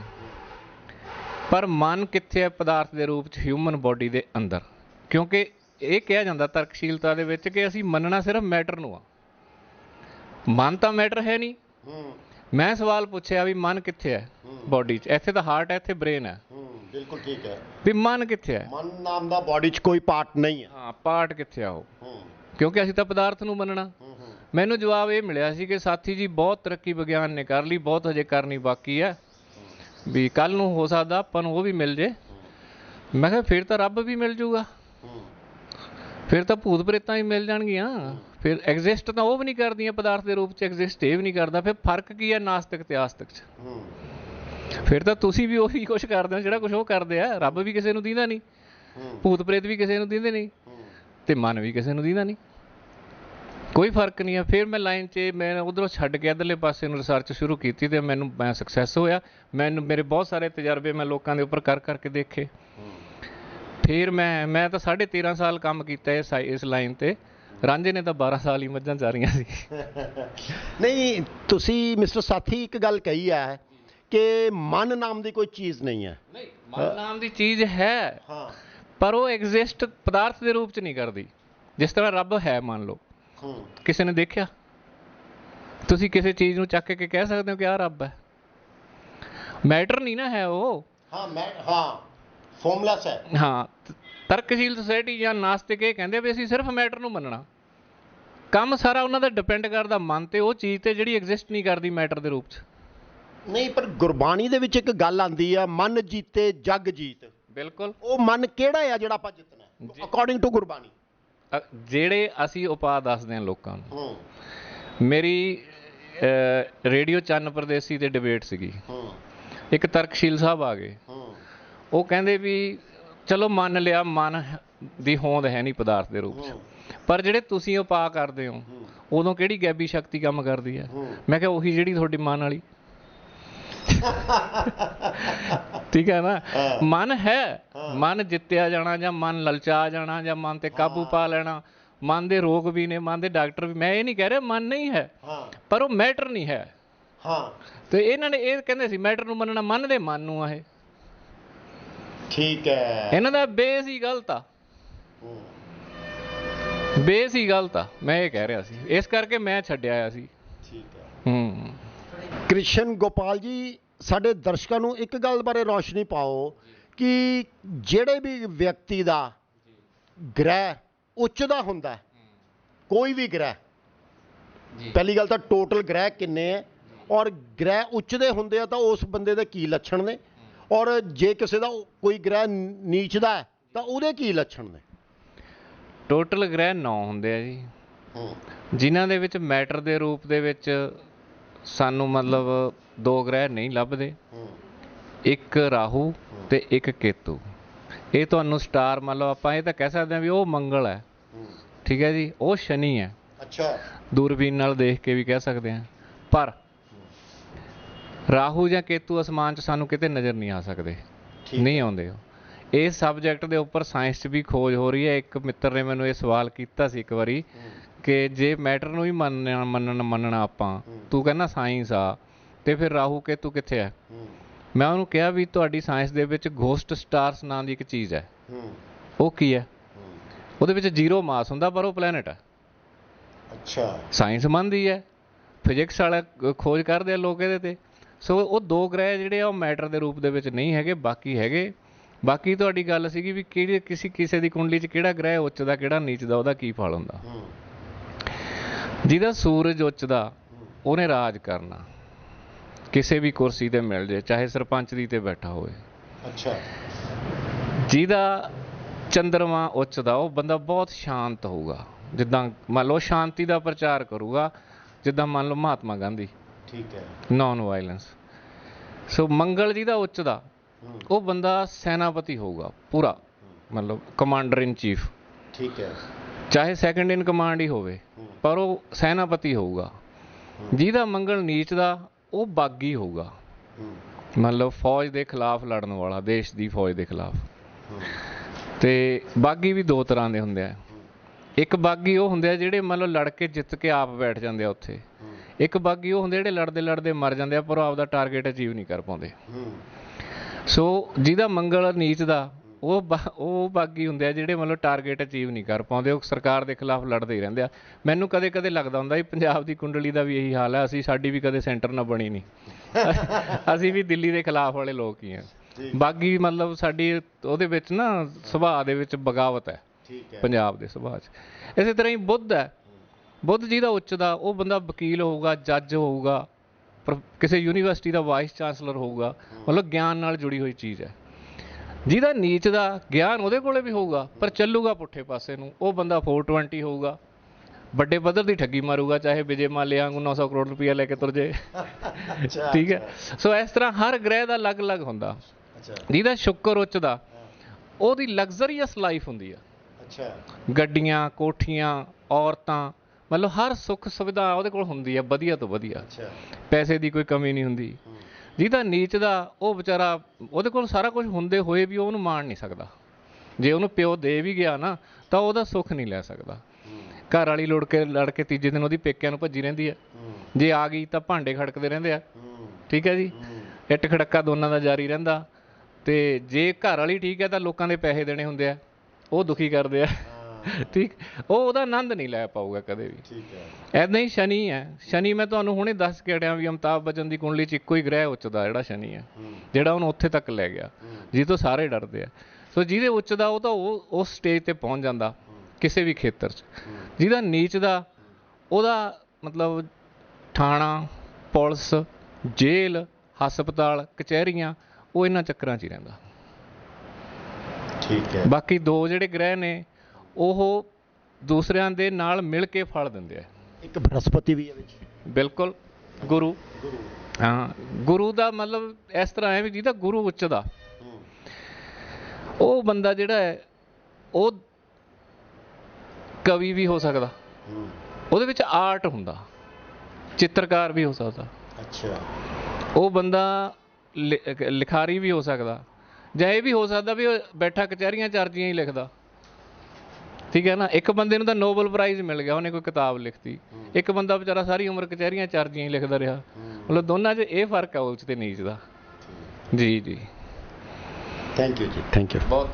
B: ਪਰ ਮਨ ਕਿੱਥੇ ਹੈ ਪਦਾਰਥ ਦੇ ਰੂਪ ਚ? ਹਿਊਮਨ ਬੋਡੀ ਦੇ ਅੰਦਰ। ਕਿਉਂਕਿ ਇਹ ਕਿਹਾ ਜਾਂਦਾ ਤਰਕਸ਼ੀਲਤਾ ਦੇ ਵਿੱਚ ਕਿ ਅਸੀਂ ਮੰਨਣਾ ਸਿਰਫ ਮੈਟਰ ਨੂੰ ਆ। ਮਨ ਤਾਂ ਮੈਟਰ ਹੈ ਨਹੀਂ। ਮੈਂ ਸਵਾਲ ਪੁੱਛਿਆ ਵੀ ਮਨ ਕਿੱਥੇ ਹੈ। ਬੋਡੀ 'ਚ? ਇੱਥੇ ਤਾਂ ਹਾਰਟ ਹੈ ਇੱਥੇ ਬ੍ਰੇਨ ਹੂੰ।
A: ਬਿਲਕੁਲ ਠੀਕ ਹੈ।
B: ਵੀ ਮਨ ਕਿੱਥੇ ਹੈ?
A: ਮਨ ਨਾਮ ਦਾ ਬਾਡੀ 'ਚ ਕੋਈ ਪਾਰਟ ਨਹੀਂ ਹੈ।
B: ਹਾਂ ਪਾਰਟ ਕਿੱਥੇ ਆ ਉਹ?
A: ਹੂੰ।
B: ਕਿਉਂਕਿ ਅਸੀਂ ਤਾਂ ਪਦਾਰਥ ਨੂੰ ਮੰਨਣਾ।
A: ਹੂੰ ਹੂੰ।
B: ਮੈਨੂੰ ਜਵਾਬ ਇਹ ਮਿਲਿਆ ਸੀ ਕਿ ਸਾਥੀ ਜੀ ਬਹੁਤ ਤਰੱਕੀ ਵਿਗਿਆਨ ਨੇ ਕਰ ਲਈ ਬਹੁਤ ਹਜੇ ਕਰਨੀ ਬਾਕੀ ਹੈ। ਵੀ ਕੱਲ ਨੂੰ ਹੋ ਸਕਦਾ ਆਪਾਂ ਨੂੰ ਉਹ ਵੀ ਮਿਲ ਜੇ। ਮੈਂ ਕਿਹਾ ਫਿਰ ਤਾਂ ਰੱਬ ਵੀ ਮਿਲ ਜੂਗਾ। ਫਿਰ ਤਾਂ ਭੂਤ ਪ੍ਰੇਤਾਂ ਵੀ ਮਿਲ ਜਾਣਗੀਆਂ। ਫਿਰ ਐਗਜ਼ਿਸਟ ਤਾਂ ਉਹ ਵੀ ਨਹੀਂ ਕਰਦੀਆਂ ਪਦਾਰਥ ਦੇ ਰੂਪ 'ਚ ਐਗਜ਼ਿਸਟ ਇਹ ਵੀ ਨਹੀਂ ਕਰਦਾ। ਫਿਰ ਫ਼ਰਕ ਕੀ ਹੈ ਨਾਸਤਿਕ ਤੇ ਆਸਤਿਕ 'ਚ?
A: ਹੂੰ।
B: ਫਿਰ ਤਾਂ ਤੁਸੀਂ ਵੀ ਉਹੀ ਕੁਝ ਕਰਦੇ ਹੋ ਜਿਹੜਾ ਕੁਝ ਉਹ ਕਰਦੇ ਆ। ਰੱਬ ਵੀ ਕਿਸੇ ਨੂੰ ਦੀਂਦਾ ਨਹੀਂ। ਭੂਤ ਪ੍ਰੇਤ ਵੀ ਕਿਸੇ ਨੂੰ ਦੀਂਦੇ ਨਹੀਂ। ਤੇ ਮਨ ਵੀ ਕਿਸੇ ਨੂੰ ਦੀਂਦਾ ਨਹੀਂ। ਕੋਈ ਫ਼ਰਕ ਨਹੀਂ ਹੈ ਫਿਰ ਮੈਂ ਲਾਈਨ 'ਚ ਮੈਂ ਉਧਰੋਂ ਛੱਡ ਕੇ ਇਧਰਲੇ ਪਾਸੇ ਨੂੰ ਰਿਸਰਚ ਸ਼ੁਰੂ ਕੀਤੀ ਤੇ ਮੈਨੂੰ ਮੈਂ ਸਕਸੈਸ ਹੋਇਆ। ਮੈਨੂੰ ਮੇਰੇ ਬਹੁਤ ਸਾਰੇ ਤਜਰਬੇ ਮੈਂ ਲੋਕਾਂ ਦੇ ਉੱਪਰ ਕਰ ਕਰਕੇ ਦੇਖੇ। ਫਿਰ ਮੈਂ ਮੈਂ ਤਾਂ 13.5 ਸਾਲ ਕੰਮ ਕੀਤਾ ਇਸ ਇਸ ਲਾਈਨ ਤੇ। ਰਾਂਝੇ ਨੇ ਤਾਂ 12 ਸਾਲ ਹੀ ਮੱਝਾਂ ਚਾਰੀਆਂ ਸੀ।
A: ਨਹੀਂ ਤੁਸੀਂ ਮਿਸਟਰ ਸਾਥੀ ਇੱਕ ਗੱਲ ਕਹੀ ਹੈ ਕਿ ਮਨ ਨਾਮ ਦੀ ਕੋਈ ਚੀਜ਼ ਨਹੀਂ ਹੈ।
B: ਨਹੀਂ ਮਨ ਨਾਮ ਦੀ ਚੀਜ਼ ਹੈ
A: ਹਾਂ।
B: ਪਰ ਉਹ ਐਗਜ਼ਿਸਟ ਪਦਾਰਥ ਦੇ ਰੂਪ 'ਚ ਨਹੀਂ ਕਰਦੀ। ਜਿਸ ਤਰ੍ਹਾਂ ਰੱਬ ਹੈ ਮੰਨ ਲਓ।
A: ਹੂੰ।
B: ਕਿਸੇ ਨੇ ਦੇਖਿਆ? ਤੁਸੀਂ ਕਿਸੇ ਚੀਜ਼ ਨੂੰ ਚੱਕ ਕੇ ਕਹਿ ਸਕਦੇ ਹੋ ਕਿ ਆਹ ਰੱਬ ਹੈ। ਮੈਟਰ ਨਹੀਂ ਨਾ ਹੈ ਉਹ।
A: ਹਾਂ ਮੈਂ ਹਾਂ ਫਾਰਮੂਲਾਸ ਹੈ।
B: ਹਾਂ ਤਰਕਸ਼ੀਲ ਸੁਸਾਇਟੀ ਜਾਂ ਨਾਸਤਿਕ ਇਹ ਕਹਿੰਦੇ ਵੀ ਅਸੀਂ ਸਿਰਫ ਮੈਟਰ ਨੂੰ ਮੰਨਣਾ। ਕੰਮ ਸਾਰਾ ਉਹਨਾਂ ਦਾ ਡਿਪੈਂਡ ਕਰਦਾ। ਮਨ ਤੇ ਉਹ ਚੀਜ਼ ਤੇ ਜਿਹੜੀ ਐਗਜ਼ਿਸਟ ਨਹੀਂ ਕਰਦੀ ਮੈਟਰ ਦੇ ਰੂਪ 'ਚ।
A: ਨਹੀਂ ਪਰ ਗੁਰਬਾਣੀ ਦੇ ਵਿੱਚ ਇੱਕ ਗੱਲ ਆਂਦੀ ਆ ਮਨ ਜੀਤੇ ਜਗ ਜੀਤ।
B: ਬਿਲਕੁਲ।
A: ਉਹ ਮਨ ਕਿਹੜਾ ਆ ਜਿਹੜਾ ਆਪਾਂ ਜਿੱਤਣਾ? According to Gurbani.
B: ਜਿਹੜੇ ਅਸੀਂ ਉਪਾਅ ਦੱਸਦੇ ਹਾਂ ਲੋਕਾਂ ਨੂੰ। ਮੇਰੀ ਰੇਡੀਓ ਚੰਨ ਪ੍ਰਦੇਸੀ ਤੇ ਡਿਬੇਟ ਸੀਗੀ। ਇੱਕ ਤਰਕਸ਼ੀਲ ਸਾਹਿਬ ਆ ਗਏ। ਉਹ ਕਹਿੰਦੇ ਵੀ ਚਲੋ ਮੰਨ ਲਿਆ ਮਨ ਦੀ ਹੋਂਦ ਹੈ ਨਹੀਂ ਪਦਾਰਥ ਦੇ ਰੂਪ 'ਚ। ਪਰ ਜਿਹੜੇ ਤੁਸੀਂ ਉਪਾਅ ਕਰਦੇ ਹੋ ਉਦੋਂ ਕਿਹੜੀ ਗੈਬੀ ਸ਼ਕਤੀ ਕੰਮ ਕਰਦੀ ਹੂੰ। ਮੈਂ ਕਿਹਾ ਉਹੀ ਜਿਹੜੀ ਤੁਹਾਡੀ ਮਨ ਵਾਲੀ। ਠੀਕ ਹੈ ਨਾ। ਮਨ ਹੈ। ਮਨ ਜਿੱਤਿਆ ਜਾਣਾ ਜਾਂ ਮਨ ਲਲਚਾ ਜਾਣਾ ਜਾਂ ਮਨ ਤੇ ਕਾਬੂ ਪਾ ਲੈਣਾ। ਮਨ ਦੇ ਰੋਗ ਵੀ ਨੇ ਮਨ ਦੇ ਡਾਕਟਰ ਵੀ। ਮੈਂ ਇਹ ਨਹੀਂ ਕਹਿ ਰਿਹਾ ਮਨ ਨਹੀਂ ਹੈ ਪਰ ਉਹ ਮੈਟਰ ਨਹੀਂ ਹੈ।
A: ਹਾਂ।
B: ਤੇ ਇਹਨਾਂ ਨੇ ਇਹ ਕਹਿੰਦੇ ਸੀ ਮੈਟਰ ਨੂੰ ਮੰਨਣਾ ਮੰਨਦੇ ਮਨ ਨੂੰ ਆ ਇਹ।
A: ਠੀਕ ਹੈ।
B: ਇਹਨਾਂ ਦਾ ਬੇਸ ਹੀ ਗਲਤ ਆ। ਬੇਸ ਹੀ ਗਲਤ ਆ। ਮੈਂ ਇਹ ਕਹਿ ਰਿਹਾ ਸੀ। ਇਸ ਕਰਕੇ ਮੈਂ ਛੱਡਿਆ ਆ ਸੀ।
A: ਠੀਕ ਹੈ।
B: ਹੂੰ।
A: ਕ੍ਰਿਸ਼ਨ ਗੋਪਾਲ ਜੀ ਸਾਡੇ ਦਰਸ਼ਕਾਂ ਨੂੰ ਇੱਕ ਗੱਲ ਬਾਰੇ ਰੌਸ਼ਨੀ ਪਾਓ ਕਿ ਜਿਹੜੇ ਵੀ ਵਿਅਕਤੀ ਦਾ ਗ੍ਰਹਿ ਉੱਚ ਦਾ ਹੁੰਦਾ ਹੈ, ਕੋਈ ਵੀ ਗ੍ਰਹਿ
B: ਜੀ।
A: ਪਹਿਲੀ ਗੱਲ ਤਾਂ ਟੋਟਲ ਗ੍ਰਹਿ ਕਿੰਨੇ ਹੈ ਔਰ ਗ੍ਰਹਿ ਉੱਚ ਦੇ ਹੁੰਦੇ ਆ ਤਾਂ ਉਸ ਬੰਦੇ ਦੇ ਕੀ ਲੱਛਣ ਨੇ ਔਰ ਜੇ ਕਿਸੇ ਦਾ ਕੋਈ ਗ੍ਰਹਿ ਨੀਚ ਦਾ ਹੈ ਤਾਂ ਉਹਦੇ ਕੀ ਲੱਛਣ ਨੇ?
B: ਟੋਟਲ ਗ੍ਰਹਿ 9 ਹੁੰਦੇ ਆ ਜੀ। ਜਿਨ੍ਹਾਂ ਦੇ ਵਿੱਚ ਮੈਟਰ ਦੇ ਰੂਪ ਦੇ ਵਿੱਚ ਸਾਨੂੰ ਮਤਲਬ ਦੋ ਗ੍ਰਹਿ ਨਹੀਂ ਲੱਭਦੇ। ਇੱਕ ਰਾਹੂ ਤੇ ਇੱਕ ਕੇਤੂ। ਇਹ ਤੁਹਾਨੂੰ ਸਟਾਰ ਮੰਨ ਲਓ ਆਪਾਂ ਇਹ ਤਾਂ ਕਹਿ ਸਕਦੇ ਹਾਂ ਵੀ ਉਹ ਮੰਗਲ ਹੈ। ਠੀਕ ਹੈ ਜੀ? ਉਹ ਸ਼ਨੀ ਹੈ।
A: ਅੱਛਾ।
B: ਦੂਰਬੀਨ ਨਾਲ ਦੇਖ ਕੇ ਵੀ ਕਹਿ ਸਕਦੇ ਹਾਂ। ਪਰ ਰਾਹੂ ਜਾਂ ਕੇਤੂ ਅਸਮਾਨ 'ਚ ਸਾਨੂੰ ਕਿਤੇ ਨਜ਼ਰ ਨਹੀਂ ਆ ਸਕਦੇ। ਨਹੀਂ ਆਉਂਦੇ ਉਹ। ਇਸ ਸਬਜੈਕਟ ਦੇ ਉੱਪਰ ਸਾਇੰਸ 'ਚ ਵੀ ਖੋਜ ਹੋ ਰਹੀ ਹੈ। ਇੱਕ ਮਿੱਤਰ ਨੇ ਮੈਨੂੰ ਇਹ ਸਵਾਲ ਕੀਤਾ ਸੀ ਇੱਕ ਵਾਰੀ ਕਿ ਜੇ ਮੈਟਰ ਨੂੰ ਹੀ ਮੰਨਣਾ ਮੰਨਣਾ ਮੰਨਣਾ ਆਪਾਂ। ਤੂੰ ਕਹਿੰਦਾ ਸਾਇੰਸ ਆ ਤੇ ਫਿਰ ਰਾਹੂ ਕੇਤੂ ਕਿੱਥੇ ਹੈ। ਮੈਂ ਉਹਨੂੰ ਕਿਹਾ ਵੀ ਤੁਹਾਡੀ ਸਾਇੰਸ ਦੇ ਵਿੱਚ ਗੋਸਟ ਸਟਾਰਸ ਨਾਂ ਦੀ ਇੱਕ ਚੀਜ਼ ਹੈ। ਉਹ ਕੀ ਹੈ? ਉਹਦੇ ਵਿੱਚ ਜ਼ੀਰੋ ਮਾਸ ਹੁੰਦਾ ਪਰ ਉਹ ਪਲੈਨਟ ਹੈ
A: ਅੱਛਾ।
B: ਸਾਇੰਸ ਮੰਨਦੀ ਹੈ ਫਿਜ਼ਿਕਸ ਵਾਲਾ ਖੋਜ ਕਰਦੇ ਆ ਲੋਕ ਇਹਦੇ ਤੇ। ਸੋ ਉਹ ਦੋ ਗ੍ਰਹਿ ਜਿਹੜੇ ਆ ਉਹ ਮੈਟਰ ਦੇ ਰੂਪ ਦੇ ਵਿੱਚ ਨਹੀਂ ਹੈਗੇ ਬਾਕੀ ਹੈਗੇ। ਬਾਕੀ ਤੁਹਾਡੀ ਗੱਲ ਸੀਗੀ ਵੀ ਕਿਹੜੀ ਕਿਸੇ ਕਿਸੇ ਦੀ ਕੁੰਡਲੀ 'ਚ ਕਿਹੜਾ ਗ੍ਰਹਿ ਉੱਚ ਦਾ ਕਿਹੜਾ ਨੀਚ ਦਾ ਉਹਦਾ ਕੀ ਫਲ ਹੁੰਦਾ?
A: ਹੂੰ।
B: ਜਿਹਦਾ ਸੂਰਜ ਉੱਚ ਦਾ ਉਹਨੇ ਰਾਜ ਕਰਨਾ। ਕਿਸੇ ਵੀ ਕੁਰਸੀ ਤੇ ਮਿਲ ਜੇ ਚਾਹੇ ਸਰਪੰਚ ਦੀ ਤੇ ਬੈਠਾ ਹੋਵੇ।
A: ਅੱਛਾ।
B: ਜਿਹਦਾ ਚੰਦਰਮਾ ਉੱਚ ਦਾ ਉਹ ਬੰਦਾ ਬਹੁਤ ਸ਼ਾਂਤ ਹੋਊਗਾ। ਜਿੱਦਾਂ ਮੰਨ ਲਓ ਸ਼ਾਂਤੀ ਦਾ ਪ੍ਰਚਾਰ ਕਰੂਗਾ ਜਿੱਦਾਂ ਮੰਨ ਲਓ ਮਹਾਤਮਾ ਗਾਂਧੀ।
A: ਠੀਕ ਹੈ।
B: ਨਾਨ ਵਾਇਲੈਂਸ ਸੋ ਮੰਗਲ ਜਿਹਦਾ ਉੱਚ ਦਾ
A: ਹੂੰ।
B: ਉਹ ਬੰਦਾ ਸੈਨਾਪਤੀ ਹੋਊਗਾ ਪੂਰਾ। ਮਤਲਬ ਕਮਾਂਡਰ ਇਨ ਚੀਫ
A: ਠੀਕ ਹੈ।
B: ਚਾਹੇ ਸੈਕੰਡ ਇਨ ਕਮਾਂਡ ਹੀ ਹੋਵੇ। ਪਰ ਉਹ ਸੈਨਾਪਤੀ ਹੋਊਗਾ। ਜਿਹਦਾ ਮੰਗਲ ਨੀਚ ਦਾ ਉਹ ਬਾਗੀ ਹੋਊਗਾ। ਮਤਲਬ ਫੌਜ ਦੇ ਖਿਲਾਫ ਲੜਨ ਵਾਲਾ ਦੇਸ਼ ਦੀ ਫੌਜ ਦੇ ਖਿਲਾਫ। ਤੇ ਬਾਗੀ ਵੀ ਦੋ ਤਰ੍ਹਾਂ ਦੇ ਹੁੰਦੇ ਆ। ਇੱਕ ਬਾਗੀ ਉਹ ਹੁੰਦੇ ਆ ਜਿਹੜੇ ਮੰਨ ਲਓ ਲੜ ਕੇ ਜਿੱਤ ਕੇ ਆਪ ਬੈਠ ਜਾਂਦੇ ਆ ਉੱਥੇ। ਇੱਕ ਬਾਗੀ ਉਹ ਹੁੰਦੇ ਜਿਹੜੇ ਲੜਦੇ ਲੜਦੇ ਮਰ ਜਾਂਦੇ ਆ ਪਰ ਉਹ ਆਪਦਾ ਟਾਰਗੇਟ ਅਚੀਵ ਨਹੀਂ ਕਰ ਪਾਉਂਦੇ। ਸੋ ਜਿਹਦਾ ਮੰਗਲ ਨੀਚ ਦਾ ਉਹ ਉਹ ਬਾਗੀ ਹੁੰਦੇ ਆ ਜਿਹੜੇ ਮਤਲਬ ਟਾਰਗੇਟ ਅਚੀਵ ਨਹੀਂ ਕਰ ਪਾਉਂਦੇ ਉਹ ਸਰਕਾਰ ਦੇ ਖਿਲਾਫ ਲੜਦੇ ਹੀ ਰਹਿੰਦੇ ਆ। ਮੈਨੂੰ ਕਦੇ ਕਦੇ ਲੱਗਦਾ ਹੁੰਦਾ ਵੀ ਪੰਜਾਬ ਦੀ ਕੁੰਡਲੀ ਦਾ ਵੀ ਇਹੀ ਹਾਲ ਹੈ ਅਸੀਂ ਸਾਡੀ ਵੀ ਕਦੇ ਸੈਂਟਰ ਨਾ ਬਣੀ ਨਹੀਂ। ਅਸੀਂ ਵੀ ਦਿੱਲੀ ਦੇ ਖਿਲਾਫ ਵਾਲੇ ਲੋਕ ਹੀ ਆ। ਬਾਗੀ ਮਤਲਬ ਸਾਡੀ ਉਹਦੇ ਵਿੱਚ ਨਾ ਸੁਭਾਅ ਦੇ ਵਿੱਚ ਬਗਾਵਤ ਹੈ।
A: ਠੀਕ ਹੈ।
B: ਪੰਜਾਬ ਦੇ ਸੁਭਾਅ 'ਚ। ਇਸੇ ਤਰ੍ਹਾਂ ਹੀ ਬੁੱਧ ਹੈ। ਬੁੱਧ ਜਿਹਦਾ ਉੱਚ ਦਾ ਉਹ ਬੰਦਾ ਵਕੀਲ ਹੋਊਗਾ ਜੱਜ ਹੋਊਗਾ ਕਿਸੇ ਯੂਨੀਵਰਸਿਟੀ ਦਾ ਵਾਈਸ ਚਾਂਸਲਰ ਹੋਊਗਾ। ਮਤਲਬ ਗਿਆਨ ਨਾਲ ਜੁੜੀ ਹੋਈ ਚੀਜ਼ ਹੈ। ਜਿਹਦਾ ਨੀਚ ਦਾ ਗਿਆਨ ਉਹਦੇ ਕੋਲੇ ਵੀ ਹੋਊਗਾ ਪਰ ਚੱਲੂਗਾ ਪੁੱਠੇ ਪਾਸੇ ਨੂੰ। ਉਹ ਬੰਦਾ 420 ਹੋਊਗਾ। ਵੱਡੇ ਪੱਧਰ ਦੀ ਠੱਗੀ ਮਾਰੂਗਾ ਚਾਹੇ ਵਿਜੇ ਮਾਲਿਆ ਵਾਂਗੂ 900 ਕਰੋੜ ਰੁਪਇਆ ਲੈ ਕੇ ਤੁਰ ਜੇ ਠੀਕ ਹੈ? ਸੋ ਇਸ ਤਰ੍ਹਾਂ ਹਰ ਗ੍ਰਹਿ ਦਾ ਅਲੱਗ-ਅਲੱਗ ਹੁੰਦਾ।
A: ਅੱਛਾ।
B: ਜਿਹਦਾ ਸ਼ੁੱਕਰ ਉੱਚ ਦਾ ਉਹਦੀ ਲਗਜ਼ਰੀਅਸ ਲਾਈਫ ਹੁੰਦੀ ਆ।
A: ਅੱਛਾ।
B: ਗੱਡੀਆਂ ਕੋਠੀਆਂ ਔਰਤਾਂ ਮਤਲਬ ਹਰ ਸੁੱਖ ਸੁਵਿਧਾ ਉਹਦੇ ਕੋਲ ਹੁੰਦੀ ਹੈ ਵਧੀਆ ਤੋਂ ਵਧੀਆ।
A: ਅੱਛਾ।
B: ਪੈਸੇ ਦੀ ਕੋਈ ਕਮੀ ਨਹੀਂ ਹੁੰਦੀ। ਜਿਹਦਾ ਨੀਚ ਦਾ ਉਹ ਵਿਚਾਰਾ ਉਹਦੇ ਕੋਲ ਸਾਰਾ ਕੁਝ ਹੁੰਦੇ ਹੋਏ ਵੀ ਉਹ ਉਹਨੂੰ ਮਾਣ ਨਹੀਂ ਸਕਦਾ। ਜੇ ਉਹਨੂੰ ਪਿਓ ਦੇ ਵੀ ਗਿਆ ਨਾ ਤਾਂ ਉਹਦਾ ਸੁੱਖ ਨਹੀਂ ਲੈ ਸਕਦਾ। ਘਰ ਵਾਲੀ ਲੁੜ ਕੇ ਲੜ ਕੇ ਤੀਜੇ ਦਿਨ ਉਹਦੀ ਪੇਕਿਆਂ ਨੂੰ ਭੱਜੀ ਰਹਿੰਦੀ ਹੈ। ਜੇ ਆ ਗਈ ਤਾਂ ਭਾਂਡੇ ਖੜਕਦੇ ਰਹਿੰਦੇ ਆ। ਠੀਕ ਹੈ ਜੀ? ਇੱਟ ਖੜੱਕਾ ਦੋਨਾਂ ਦਾ ਜਾਰੀ ਰਹਿੰਦਾ। ਤੇ ਜੇ ਘਰ ਵਾਲੀ ਠੀਕ ਹੈ ਤਾਂ ਲੋਕਾਂ ਦੇ ਪੈਸੇ ਦੇਣੇ ਹੁੰਦੇ ਆ। ਉਹ ਦੁਖੀ ਕਰਦੇ ਆ। ਠੀਕ? ਉਹ ਉਹਦਾ ਆਨੰਦ ਨਹੀਂ ਲੈ ਪਾਊਗਾ ਕਦੇ ਵੀ।
A: ਠੀਕ ਹੈ।
B: ਐਦਾਂ ਹੀ ਸ਼ਨੀ ਹੈ। ਸ਼ਨੀ ਮੈਂ ਤੁਹਾਨੂੰ ਹੁਣੇ ਦੱਸ ਕੇ ਹਟਿਆ ਵੀ ਅਮਤਾਬ ਬੱਚਨ ਦੀ ਕੁੰਡਲੀ 'ਚ ਇੱਕੋ ਹੀ ਗ੍ਰਹਿ ਉੱਚਦਾ ਜਿਹੜਾ ਸ਼ਨੀ ਹੈ। ਜਿਹੜਾ ਉਹਨੂੰ ਉੱਥੇ ਤੱਕ ਲੈ ਗਿਆ।
A: ਹੂੰ।
B: ਜਿਹ ਤੋਂ ਸਾਰੇ ਡਰਦੇ ਆ। ਸੋ ਜਿਹਦੇ ਉੱਚ ਦਾ ਉਹ ਤਾਂ ਉਹ ਉਸ ਸਟੇਜ ਤੇ ਪਹੁੰਚ ਜਾਂਦਾ ਕਿਸੇ ਵੀ ਖੇਤਰ 'ਚ। ਜਿਹਦਾ ਨੀਚ ਦਾ ਉਹਦਾ ਮਤਲਬ ਥਾਣਾ ਪੁਲਿਸ ਜੇਲ੍ਹ ਹਸਪਤਾਲ ਕਚਹਿਰੀਆਂ ਉਹ ਇਹਨਾਂ ਚੱਕਰਾਂ 'ਚ ਹੀ ਰਹਿੰਦਾ।
A: ਠੀਕ ਹੈ।
B: ਬਾਕੀ ਦੋ ਜਿਹੜੇ ਗ੍ਰਹਿ ਨੇ ਉਹ ਦੂਸਰਿਆਂ ਦੇ ਨਾਲ ਮਿਲ ਕੇ ਫਲ ਦਿੰਦੇ ਆ।
A: ਇੱਕ ਬ੍ਰਹਸਪਤੀ ਵੀ ਹੈ ਵਿੱਚ।
B: ਬਿਲਕੁਲ ਗੁਰੂ। ਹਾਂ ਗੁਰੂ ਦਾ ਮਤਲਬ ਇਸ ਤਰ੍ਹਾਂ ਹੈ ਵੀ ਜਿਹਦਾ ਗੁਰੂ ਉੱਚ ਦਾ ਉਹ ਬੰਦਾ ਜਿਹੜਾ ਹੈ ਉਹ ਕਵੀ ਵੀ ਹੋ ਸਕਦਾ। ਉਹਦੇ ਵਿੱਚ ਆਰਟ ਹੁੰਦਾ। ਚਿੱਤਰਕਾਰ ਵੀ ਹੋ ਸਕਦਾ।
A: ਅੱਛਾ।
B: ਉਹ ਬੰਦਾ ਲਿਖਾਰੀ ਵੀ ਹੋ ਸਕਦਾ। ਜਾਂ ਇਹ ਵੀ ਹੋ ਸਕਦਾ ਵੀ ਉਹ ਬੈਠਾ ਕਚਹਿਰੀਆਂ ਚਾਰਜੀਆਂ ਹੀ ਲਿਖਦਾ। ਠੀਕ ਹੈ ਨਾ? ਇੱਕ ਬੰਦੇ ਨੂੰ ਤਾਂ ਨੋਬਲ ਪ੍ਰਾਈਜ਼ ਮਿਲ ਗਿਆ ਉਹਨੇ ਕੋਈ ਕਿਤਾਬ ਲਿਖਤੀ। ਇੱਕ ਬੰਦਾ ਵਿਚਾਰਾ ਸਾਰੀ ਉਮਰ ਕਚਹਿਰੀਆਂ ਚਾਰਜੀਆਂ ਹੀ ਲਿਖਦਾ ਰਿਹਾ। ਮਤਲਬ ਦੋਨਾਂ 'ਚ ਇਹ ਫ਼ਰਕ ਹੈ ਉਲਚ ਤੇ ਨੀਚ ਦਾ। ਜੀ ਜੀ।
A: ਥੈਂਕ ਯੂ ਜੀ। ਥੈਂਕ ਯੂ
B: ਬਹੁਤ